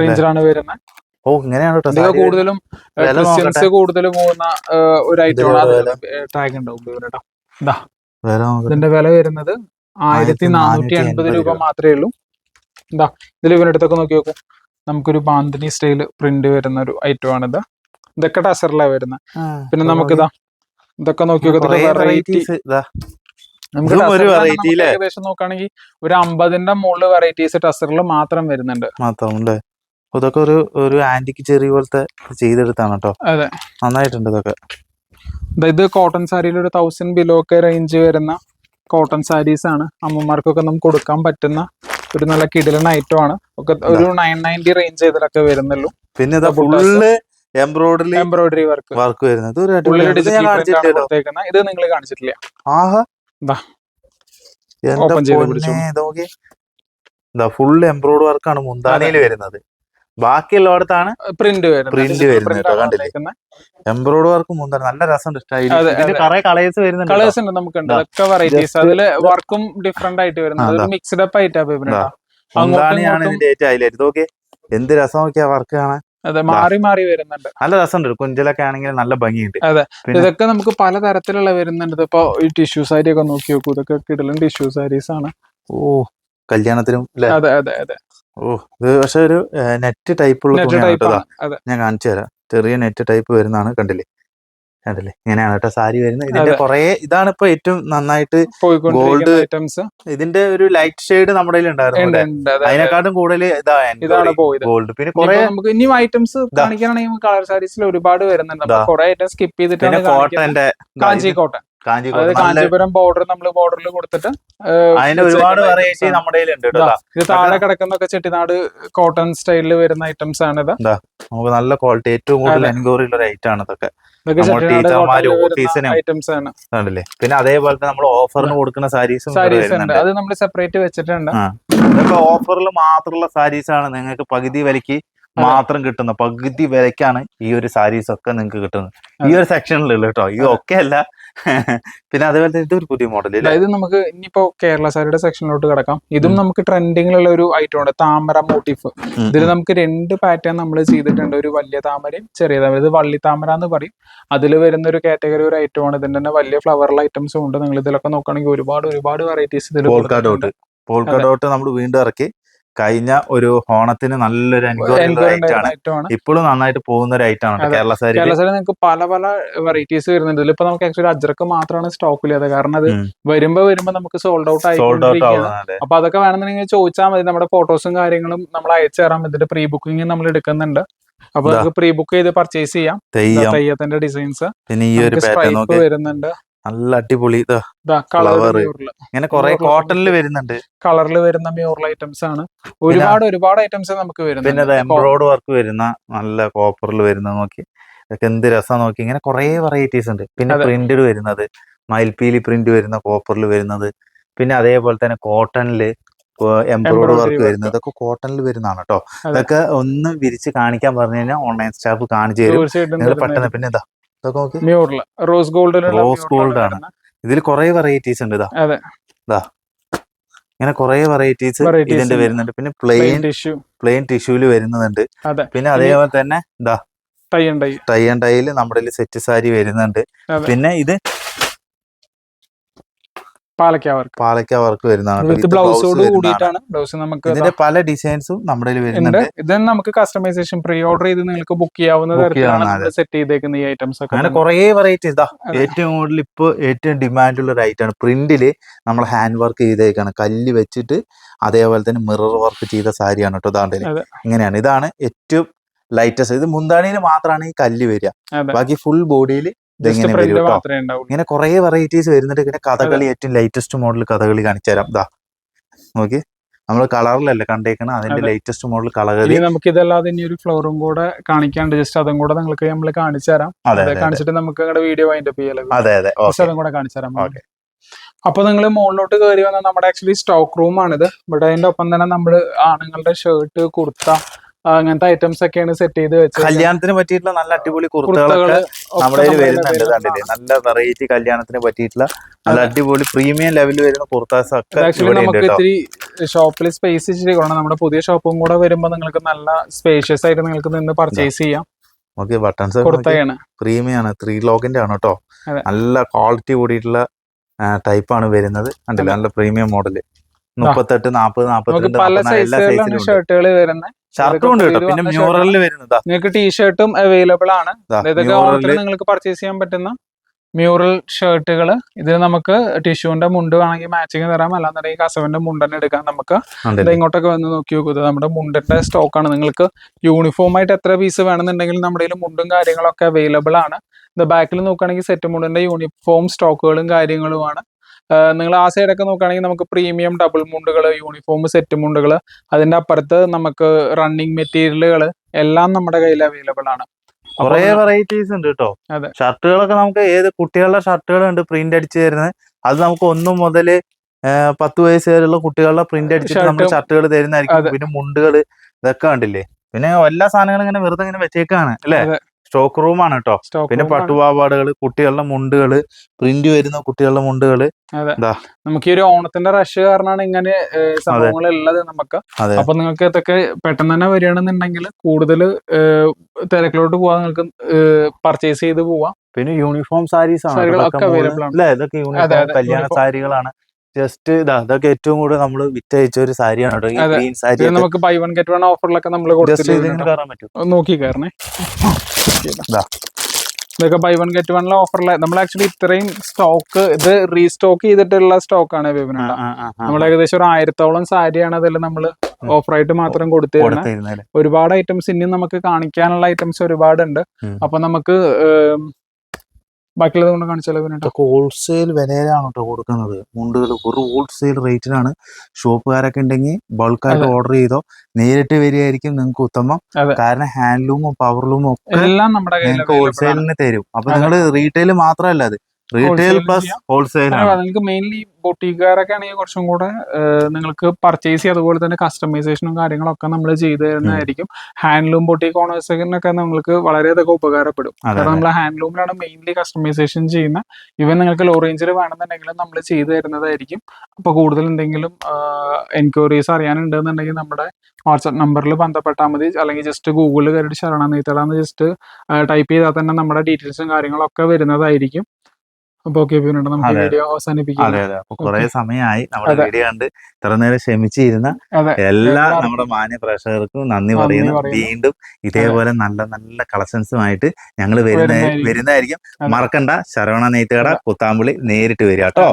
റേഞ്ചിലാണ് വരുന്നത്. ഓ ഇങ്ങനെയാണ്. കൂടുതലും ക്രിസ്ത്യൻസ് കൂടുതൽ പോകുന്ന ഒരു ഐറ്റം ആണ്. ഇതിലുള്ള അത് ടാഗ് ഉണ്ടാവും. ഇതിന്റെ വില വരുന്നത് ആയിരത്തി നാനൂറ്റി എൺപത് രൂപ. മാത്രമേ ഉള്ളൂ. എന്താ ഇതിൽ ഇവനടുത്തൊക്കെ നോക്കി നോക്കൂ. നമുക്കൊരു ബാന്തിനി സ്റ്റൈൽ പ്രിന്റ് വരുന്ന ഒരു ഐറ്റം ആണിത് ഇതൊക്കെ ടസറിലാണ് വരുന്നത് പിന്നെ നമുക്കിതാ ഇതൊക്കെ നോക്കി വെറൈറ്റി നമുക്ക്? ഏകദേശം നോക്കുകയാണെങ്കിൽ ഒരു അമ്പതിന്റെ മുകളിൽ വെറൈറ്റീസ് ടസറിൽ മാത്രം വരുന്നുണ്ട്. മാത്രം അല്ലേ അപ്പൊ ഇതൊക്കെ ഒരു ഒരു ആന്റിക്ക് ചെറിയ പോലത്തെ ചെയ്തെടുത്താണ് കേട്ടോ അതെ. നന്നായിട്ടുണ്ട് ഇതൊക്കെ. ഇത് കോട്ടൺ സാരിയിൽ ഒരു തൗസൻഡ് ബിലോ ഒക്കെ റേഞ്ച് വരുന്ന കോട്ടൺ സാരീസ് ആണ്. അമ്മമാർക്കൊക്കെ നമുക്ക് കൊടുക്കാൻ പറ്റുന്ന ഒരു നല്ല കിടിലൻ ഐറ്റം ആണ്. ഒക്കെ ഒരു നയൻ നയന്റി റേഞ്ച് ഇതിലൊക്കെ വരുന്നുള്ളൂ. പിന്നെ. Full embroidery embroidery work work വരുന്നത്. ഇത്? നിങ്ങൾ കാണിച്ചിട്ടില്ല. ആഹാ. ഫുൾ എംബ്രോയിഡ് വർക്കാണ് മുന്താനയിൽ വരുന്നത്. ബാക്കിയുള്ളടത്താണ് പ്രിന്റ് പ്രിന്റ് വരുന്നത് കണ്ടില്ലേ? എംബ്രോയിഡ് വർക്ക് മുന്താണ് നല്ല രസം സ്റ്റൈൽ. കുറെ കളേഴ്സ് വരുന്നുണ്ട്. കളേഴ്സ് ഉണ്ട് നമുക്കുണ്ട്. ദാ. അതൊക്കെ വെറൈറ്റീസ് അതിൽ വർക്കും ഡിഫറെന്റ് ആയിട്ട് വരുന്നത്. മിക്സ്ഡ് അപ്പ് ആയിട്ടാ. അങ്ങോട്ടും ഇതിന്റെ ഏറ്റവും ഹൈലൈറ്റ് നോക്കിയേ. എന്ത് രസം നോക്കിയാ വർക്ക് കാണാൻ. അതെ മാറി മാറി വരുന്നുണ്ട്. നല്ല രസമുണ്ട്. കുഞ്ചലൊക്കെ ആണെങ്കിൽ നല്ല ഭംഗിയുണ്ട്. അതെ. ഇതൊക്കെ നമുക്ക് പല തരത്തിലുള്ള വരുന്നുണ്ട്. ഇപ്പൊ ഈ ടിഷ്യൂ സാരി ഒക്കെ നോക്കി നോക്കൂ. ഇതൊക്കെ കിടലും ടിഷ്യൂ സാരീസ് ആണ്. ഓ കല്യാണത്തിനും അതെ അതെ അതെ. ഓ ഇത് പക്ഷെ ഒരു നെറ്റ് ടൈപ്പ് ഉള്ള തുണിയാണ് കേട്ടോ. ഞാൻ കാണിച്ചു തരാം. ചെറിയ നെറ്റ് ടൈപ്പ് വരുന്നതാണ് കണ്ടില്ലേ? കണ്ടില്ലേ? ഇങ്ങനെയാണ് കേട്ടോ സാരി വരുന്നത്. ഇതിന്റെ കൊറേ ഇതാണ് ഇപ്പൊ ഏറ്റവും നന്നായിട്ട് ഗോൾഡ് ഐറ്റംസ് ഇതിന്റെ ഒരു ലൈറ്റ് ഷെയ്ഡ് നമ്മുടെ ഉണ്ടായിരുന്നു. അതിനെക്കാട്ടും കൂടുതൽ ഇതാണ് ഗോൾഡ് പിന്നെ കുറെ നമുക്ക് ഇനിയും ഐറ്റംസ് കാണിക്കാനാണെങ്കിൽ കളർ സാരീസിൽ ഒരുപാട് വരുന്നുണ്ട്. കുറെ ഐറ്റം സ്കിപ്പ് ചെയ്തിട്ട് ചെയ്തിട്ടാണ് കോട്ടന്റെ കാഞ്ചി കോട്ടൺ കാഞ്ചീപുരം ബോർഡർ നമ്മൾ ബോർഡറിൽ കൊടുത്തിട്ട് അതിന് ഒരുപാട് വെറൈറ്റി നമ്മുടെ. ഇത് താഴെ കിടക്കുന്നൊക്കെ ചെട്ടിനാട് കോട്ടൺ സ്റ്റൈലിൽ വരുന്ന ഐറ്റംസ് ആണ് ഇത് നമുക്ക് നല്ല ക്വാളിറ്റി ഏറ്റവും കൂടുതൽ. എൻക്വയറി ഉള്ള ഐറ്റം ആണ് ഇതൊക്കെ. ഐറ്റംസ് ആണ്. പിന്നെ അതേപോലെ തന്നെ നമ്മൾ ഓഫറിന് കൊടുക്കുന്ന സാരീസും സാരീസ് ഉണ്ട്. അത് നമ്മൾ സെപ്പറേറ്റ് വെച്ചിട്ടുണ്ട്. ഇതൊക്കെ ഓഫറിൽ മാത്രമുള്ള സാരീസ് ആണ് നിങ്ങൾക്ക് പകുതി വിലക്ക് മാത്രം കിട്ടുന്ന പകുതി വിലക്കാണ് ഈ ഒരു സാരീസ് ഒക്കെ നിങ്ങൾക്ക് കിട്ടുന്നത്. ഈ ഒരു സെക്ഷനിലുള്ള കേട്ടോ ഈ ഒക്കെ അല്ല. പിന്നെ അതുപോലെ തന്നെ ഒരു പുതിയ മോഡൽ അതായത് നമുക്ക് ഇനിയിപ്പോ കേരള സാരിയുടെ സെക്ഷനിലോട്ട് കിടക്കാം. ഇതും നമുക്ക് ട്രെൻഡിങ്ങിലുള്ള ഒരു ഐറ്റം ഉണ്ട് താമര മോട്ടീഫ് ഇതിൽ നമുക്ക് രണ്ട് പാറ്റേൺ നമ്മൾ ചെയ്തിട്ടുണ്ട്. ഒരു വലിയ താമരയും ചെറിയ താമര. ഇത് വള്ളി താമര എന്ന് പറയും. അതിൽ വരുന്ന ഒരു കാറ്റഗറി ഒരു ഐറ്റം ആണ്. ഇതിന്റെ തന്നെ വലിയ ഫ്ലവറുള്ള ഐറ്റംസും ഉണ്ട്. നിങ്ങൾ ഇതിലൊക്കെ നോക്കുകയാണെങ്കിൽ ഒരുപാട് ഒരുപാട് വെറൈറ്റീസ് ഇതിൽ പോൾക്ക ഡോട്ട് നമ്മൾ വീണ്ടും ഇറക്കി. കഴിഞ്ഞ ഒരു ഓണത്തിന് നല്ലൊരു അനുഭവം ആണ്. ഇപ്പോഴും നന്നായിട്ട് പോകുന്ന ഒരു ഐറ്റം ആണ് കേരള സാരി കേരള സാരി നിങ്ങൾക്ക് പല പല വെറൈറ്റീസ് വരുന്നുണ്ട്. ഇതിലിപ്പോ നമുക്ക് ആക്ച്വലി അജ്രക്ക് മാത്രമാണ് സ്റ്റോക്ക് ഇല്ലാതെ കാരണം അത്. വരുമ്പോ വരുമ്പോ നമുക്ക് സോൾഡ് ഔട്ട് സോൾഡ് ഔട്ട് ആയിക്കൊണ്ടിരിക്കുകയാണ് അപ്പൊ അതൊക്കെ വേണമെന്നുണ്ടെങ്കിൽ ചോദിച്ചാൽ മതി. നമ്മുടെ ഫോട്ടോസും കാര്യങ്ങളും നമ്മൾ അയച്ചു തരാം ഇതിന്റെ പ്രീ ബുക്കിംഗ് നമ്മൾ എടുക്കുന്നുണ്ട്. അപ്പൊ. നമുക്ക് പ്രീ ബുക്ക് ചെയ്ത് പർച്ചേസ് ചെയ്യാം. തെയ്യത്തിന്റെ ഡിസൈൻസ് പിന്നെ ഈ ഒരു വരുന്നുണ്ട്. നല്ല അടിപൊളി ഇതാ കളർ ഇങ്ങനെ കുറെ കോട്ടണിൽ കോട്ടണിൽ വരുന്നുണ്ട്. കളറിൽ വരുന്ന മ്യൂറൽ ഐറ്റംസ് ആണ്. ഒരുപാട് ഒരുപാട് ഐറ്റംസ് നമുക്ക് പിന്നെ എംബ്രോയ്ഡ് വർക്ക് വരുന്ന നല്ല കോപ്പറിൽ വരുന്ന നോക്കി. ഇതൊക്കെ എന്ത് രസം നോക്കി. ഇങ്ങനെ കുറെ വെറൈറ്റീസ് ഉണ്ട്. പിന്നെ. പ്രിന്റഡ് വരുന്നത്. മയിൽപീലി പ്രിന്റ് വരുന്ന കോപ്പറിൽ വരുന്നത്. പിന്നെ അതേപോലെ തന്നെ കോട്ടണിൽ എംബ്രോയ്ഡ് വർക്ക്. വരുന്നത്. ഇതൊക്കെ കോട്ടണിൽ വരുന്നതാണ് കേട്ടോ. ഇതൊക്കെ ഒന്ന് വിരിച്ച് കാണിക്കാൻ പറഞ്ഞു കഴിഞ്ഞാൽ ഓൺലൈൻ സ്റ്റാഫ് കാണിച്ചു തരും. നിങ്ങൾ പെട്ടെന്ന് പിന്നെ ഇതാ ഇതൊക്കെ ഗോൾഡ് റോസ് ഗോൾഡിലുള്ള റോസ് ഗോൾഡ് ആണ്. ഇതിൽ കുറേ വെറൈറ്റീസ് ഉണ്ട് ഇതാ. അതെ. ഇതാ. ഇങ്ങനെ കുറേ വെറൈറ്റീസ് ഇതിന്റെ. വരുന്നുണ്ട്. പിന്നെ പ്ലെയിൻ ടിഷ്യൂ പ്ലെയിൻ ടിഷ്യൂൽ വരുന്നുണ്ട്. പിന്നെ അതേപോലെ തന്നെ ഇതാ. Tie and tie tie and നമ്മുടെ സെറ്റ് സാരി വരുന്നുണ്ട്. പിന്നെ ഇത് പാലക്ക വർക്ക് പാലക്ക വർക്ക് വരുന്നതാണ് ബ്ലൗസോട് കൂടിയിട്ടാണ് ബ്ലൗസ് നമുക്ക് ഇതിന്റെ പല ഡിസൈൻസും നമ്മുടെ വരുന്നുണ്ട്. ഇത് നമുക്ക് കസ്റ്റമൈസേഷൻ പ്രീ ഓർഡർ ചെയ്ത് നിങ്ങൾക്ക് ബുക്ക് ചെയ്യാവുന്ന തരത്തിലാണ് സെറ്റ് ചെയ്തേക്കുന്ന ഈ ഐറ്റംസ് ഒക്കെ അങ്ങനെ. കുറേ വെറൈറ്റീസ് ഇതാ. ഏറ്റവും കൂടുതൽ ഇപ്പോൾ ഏറ്റവും ഡിമാൻഡ് ഉള്ള ഒരു ഐറ്റാണ് പ്രിന്റിൽ നമ്മൾ ഹാൻഡ് വർക്ക് ചെയ്തേക്കാണ്. കല്ല് വെച്ചിട്ട് അതേപോലെ തന്നെ മിറർ വർക്ക് ചെയ്ത സാരിയാണ് കേട്ടോ ഇതാണ്ട് ഇങ്ങനെയാണ്. ഇതാണ് ഏറ്റവും ലൈറ്റസ്റ്റ് ഇത് മുന്താണിയിൽ മാത്രമാണ് ഈ കല്ല് വരിക. ബാക്കി ഫുൾ ബോഡിയിൽ ഇതെങ്ങനെ വരും കേട്ടോ ഇങ്ങനെ കുറേ വെറൈറ്റീസ് വരുന്നുണ്ട്. പിന്നെ കഥകളി ഏറ്റവും ലേറ്റസ്റ്റ് മോഡൽ കഥകളി കാണിച്ചു തരാം ഇതാ നോക്കി. നമ്മൾ കളറിലല്ലേ കണ്ടേക്കണം? അതിന്റെ അതെ. ലേറ്റസ്റ്റ് മോഡൽ കളകളി നമുക്ക് ഇതല്ലാതെ ഇനി ഒരു ഫ്ലോറും കൂടെ കാണിക്കാണ്ട് ജസ്റ്റ് അതും കൂടെ നിങ്ങൾക്ക് നമ്മൾ കാണിച്ചു തരാം കാണിച്ചിട്ട് നമുക്ക് നിങ്ങളുടെ വീഡിയോ വൈൻഡ് അപ്പ് ചെയ്യാലോ? അതെ അതെ. അതും കൂടെ കാണിച്ചു തരാം ഓക്കെ. അപ്പൊ നിങ്ങൾ മുകളിലോട്ട് കയറി വന്ന നമ്മുടെ ആക്ച്വലി സ്റ്റോക്ക് റൂം ആണിത്. ഇവിടെ അതിന്റെ ഒപ്പം തന്നെ നമ്മൾ ആണുങ്ങളുടെ ഷർട്ട് കുർത്ത അങ്ങനത്തെ ഐറ്റംസ് ഒക്കെയാണ് സെറ്റ് ചെയ്ത് വെച്ചത്. കല്യാണത്തിന് പറ്റിയിട്ടുള്ള നല്ല അടിപൊളി കുർത്തകൾ കുർത്തകളൊക്കെ നമ്മുടെ വരുന്നുണ്ട് കണ്ടില്ലേ? നല്ല വെറൈറ്റി കല്യാണത്തിന് പറ്റിയിട്ടുള്ള നല്ല. അടിപൊളി പ്രീമിയം ലെവലിൽ വരുന്ന കുർത്താസ് ഒക്കെ ആക്ച്വലി നമുക്ക് ഇത്തിരി ഷോപ്പിൽ സ്പേസ് ഇച്ചിരി കുറവാണ്. നമ്മുടെ പുതിയ ഷോപ്പും കൂടെ വരുമ്പോൾ നിങ്ങൾക്ക് നല്ല സ്പേഷ്യസ് ആയിട്ട് നിങ്ങൾക്ക് നിന്ന് പർച്ചേസ് ചെയ്യാം. ഓക്കെ ബട്ടൺസ് കുർത്തയാണ്. പ്രീമിയം ആണ്. ത്രീ ലോക്കിന്റെ ആണ് കേട്ടോ. നല്ല ക്വാളിറ്റി കൂടിയിട്ടുള്ള ടൈപ്പ് ആണ് വരുന്നത്. കണ്ടില്ല? നല്ല പ്രീമിയം മോഡൽ മുപ്പത്തെട്ട് നാപ്പത് നാപ്പത്തിരണ്ട് പല എല്ലാ സൈസിലും ഷർട്ടുകൾ വരുന്നത്. ഷർട്ടും ഉണ്ട് കേട്ടോ. പിന്നെ മ്യൂറലിൽ വരുന്നത് നിങ്ങൾക്ക് ടീഷർട്ടും അവൈലബിൾ ആണ്. നിങ്ങൾക്ക് പർച്ചേസ് ചെയ്യാൻ പറ്റുന്ന മ്യൂറൽ ഷർട്ടുകൾ ഇതിൽ നമുക്ക് ടിഷ്യൂന്റെ മുണ്ട് വേണമെങ്കിൽ മാച്ചിങ് തരാം. അല്ലാന്നുണ്ടെങ്കിൽ കസവിന്റെ മുണ്ടന്നെ എടുക്കാം. നമുക്ക് ഇങ്ങോട്ടൊക്കെ വന്ന് നോക്കി നോക്കുക നമ്മുടെ മുണ്ടിന്റെ ആണ്. നിങ്ങൾക്ക് യൂണിഫോം ആയിട്ട് എത്ര പീസ് വേണമെന്നുണ്ടെങ്കിൽ നമ്മുടെ കയ്യിൽ മുണ്ടും കാര്യങ്ങളൊക്കെ അവൈലബിൾ ആണ്. ഇത് ബാക്കിൽ നോക്കുകയാണെങ്കിൽ സെറ്റ് മുണ്ടിന്റെ യൂണിഫോം സ്റ്റോക്കുകളും കാര്യങ്ങളുമാണ്. നിങ്ങൾ ആ സൈഡൊക്കെ നോക്കുകയാണെങ്കിൽ നമുക്ക് പ്രീമിയം ഡബിൾ മുണ്ടുകൾ യൂണിഫോം സെറ്റ് മുണ്ടുകൾ അതിന്റെ അപ്പുറത്ത് നമുക്ക് റണ്ണിങ് മെറ്റീരിയലുകൾ എല്ലാം നമ്മുടെ കയ്യിൽ അവൈലബിൾ ആണ്. കുറേ വെറൈറ്റീസ് ഉണ്ട് കേട്ടോ അതെ. ഷർട്ടുകളൊക്കെ നമുക്ക് ഏത് കുട്ടികളുടെ ഷർട്ടുകളുണ്ട് പ്രിന്റ് അടിച്ചു തരുന്നത്? അത് നമുക്ക് ഒന്ന് മുതൽ പത്ത് വയസ്സ് വരെയുള്ള കുട്ടികളുടെ പ്രിന്റ് അടിച്ചിട്ട് നമ്മൾ ഷർട്ടുകൾ തരുന്നതായിരിക്കും. പിന്നെ മുണ്ടുകൾ ഇതൊക്കെ ഉണ്ടല്ലേ പിന്നെ എല്ലാ സാധനങ്ങളും ഇങ്ങനെ വെറുതെ ഇങ്ങനെ വെച്ചേക്കാണ് അല്ലേ. സ്റ്റോക്ക് റൂം ആണ് കേട്ടോ പിന്നെ room പട്ടുപാവാടകൾ കുട്ടികളുടെ മുണ്ടുകൾ പ്രിന്റ് വരുന്ന കുട്ടികളുടെ മുണ്ടുകൾ. നമുക്ക് ഈ ഒരു ഓണത്തിന്റെ റഷ് കാരണമാണ് ഇങ്ങനെ സംഭവങ്ങൾ ഉള്ളത് നമുക്ക്. അപ്പൊ നിങ്ങൾക്ക് ഇതൊക്കെ പെട്ടെന്ന് തന്നെ വരികയാണെന്നുണ്ടെങ്കിൽ കൂടുതൽ തിരക്കിലോട്ട് പോവാൻ നിങ്ങൾക്ക് പർച്ചേസ് ചെയ്ത് പോവാം. പിന്നെ യൂണിഫോം സാരീസ് ആണ്. അല്ലേ ഇതൊക്കെ യൂണിഫോം കല്യാണ സാരികളാണ്. ജസ്റ്റ് ഇതാ ഇതൊക്കെ ഏറ്റവും കൂടുതൽ നമ്മൾ വിറ്റയച്ച ഒരു സാരിയാണ് കേട്ടോ നമുക്ക് ബൈ വൺ ഗെറ്റ് വൺ ഓഫറിലൊക്കെ നമ്മൾ ജസ്റ്റ് കയറാൻ പറ്റും. നോക്കി കയറണേ. ഇതൊക്കെ ബൈ വൺ ഗെറ്റ് വണ്ണിലെ ഓഫറിലെ നമ്മൾ ആക്ച്വലി ഇത്രയും സ്റ്റോക്ക് ഇത് റീസ്റ്റോക്ക് ചെയ്തിട്ടുള്ള സ്റ്റോക്കാണ് വിപണന നമ്മൾ ഏകദേശം ഒരു ആയിരത്തോളം സാരിയാണ് അതിൽ നമ്മൾ ഓഫറായിട്ട് മാത്രം കൊടുത്തിരുന്നത് ഒരുപാട് ഐറ്റംസ് ഇനിയും നമുക്ക് കാണിക്കാനുള്ള ഐറ്റംസ് ഒരുപാടുണ്ട്. അപ്പൊ നമുക്ക് ബാക്കിയുള്ളത് കൊണ്ട് കാണിച്ചാലോ പിന്നെ ഇതൊക്കെ ഹോൾസെയിൽ വിലയിലാണ് കേട്ടോ കൊടുക്കുന്നത്. മുണ്ടുകൾ ഒരു ഹോൾസെയിൽ റേറ്റിനാണ് ഷോപ്പുകാരൊക്കെ ഉണ്ടെങ്കിൽ ബൾക്കായിട്ട് ഓർഡർ ചെയ്തോ നേരിട്ട് വരികയായിരിക്കും നിങ്ങൾക്ക് ഉത്തമം. കാരണം ഹാൻഡ്ലൂമും പവർലൂമും ഒക്കെ എല്ലാം നമ്മുടെ നിങ്ങൾക്ക് ഹോൾസെയിലിന് തരും. അപ്പൊ. നിങ്ങൾ റീറ്റെയിൽ മാത്രമല്ല അത്. റീറ്റെയിൽ പ്ലസ് ഹോൾസെയിൽ നിങ്ങൾക്ക് മെയിൻലി ബൊട്ടീക്കാരൊക്കെ ആണെങ്കിൽ കുറച്ചും കൂടെ നിങ്ങൾക്ക് പർച്ചേസ് ചെയ്യുക അതുപോലെ തന്നെ കസ്റ്റമൈസേഷനും കാര്യങ്ങളൊക്കെ നമ്മൾ ചെയ്തു തരുന്നതായിരിക്കും. ഹാൻഡ്ലൂം ബൊട്ടീക്ക് ഓണേഴ്സിനൊക്കെ നിങ്ങൾക്ക് വളരെയധികം ഉപകാരപ്പെടും. കാരണം നമ്മൾ ഹാൻഡ്ലൂമിലാണ് മെയിൻലി കസ്റ്റമൈസേഷൻ ചെയ്യുന്ന. ഇവൻ നിങ്ങൾക്ക് ലോ റേഞ്ചിൽ വേണമെന്നുണ്ടെങ്കിൽ നമ്മൾ ചെയ്തു തരുന്നതായിരിക്കും. അപ്പൊ കൂടുതൽ എന്തെങ്കിലും എൻക്വയറീസ് അറിയാനുണ്ടെന്നുണ്ടെങ്കിൽ നമ്മുടെ വാട്സപ്പ് നമ്പറിൽ ബന്ധപ്പെട്ടാൽ മതി. അല്ലെങ്കിൽ ജസ്റ്റ് ഗൂഗിളിൽ കയറിയിട്ട് ശരണ നെയ്ത്തടാന്ന് ജസ്റ്റ് ടൈപ്പ് ചെയ്താൽ തന്നെ നമ്മുടെ ഡീറ്റെയിൽസും കാര്യങ്ങളൊക്കെ വരുന്നതായിരിക്കും. അപ്പോൾ ഓക്കെ നമുക്ക് വീഡിയോ അവസാനിപ്പിക്കാം. അതെ അതെ. അപ്പൊ കുറെ സമയമായി. നമ്മുടെ. വീഡിയോ കണ്ട് ഇത്ര നേരം ക്ഷമിച്ചിരുന്ന എല്ലാ നമ്മുടെ മാന്യ പ്രേക്ഷകർക്കും നന്ദി പറയുന്നു. വീണ്ടും ഇതേപോലെ നല്ല നല്ല കളക്ഷൻസുമായിട്ട് ഞങ്ങൾ വരുന്ന വരുന്നതായിരിക്കും. മറക്കണ്ട. ശരവണ നെയ്ത്തുകട പുത്താമ്പുളി നേരിട്ട് വരിക കേട്ടോ.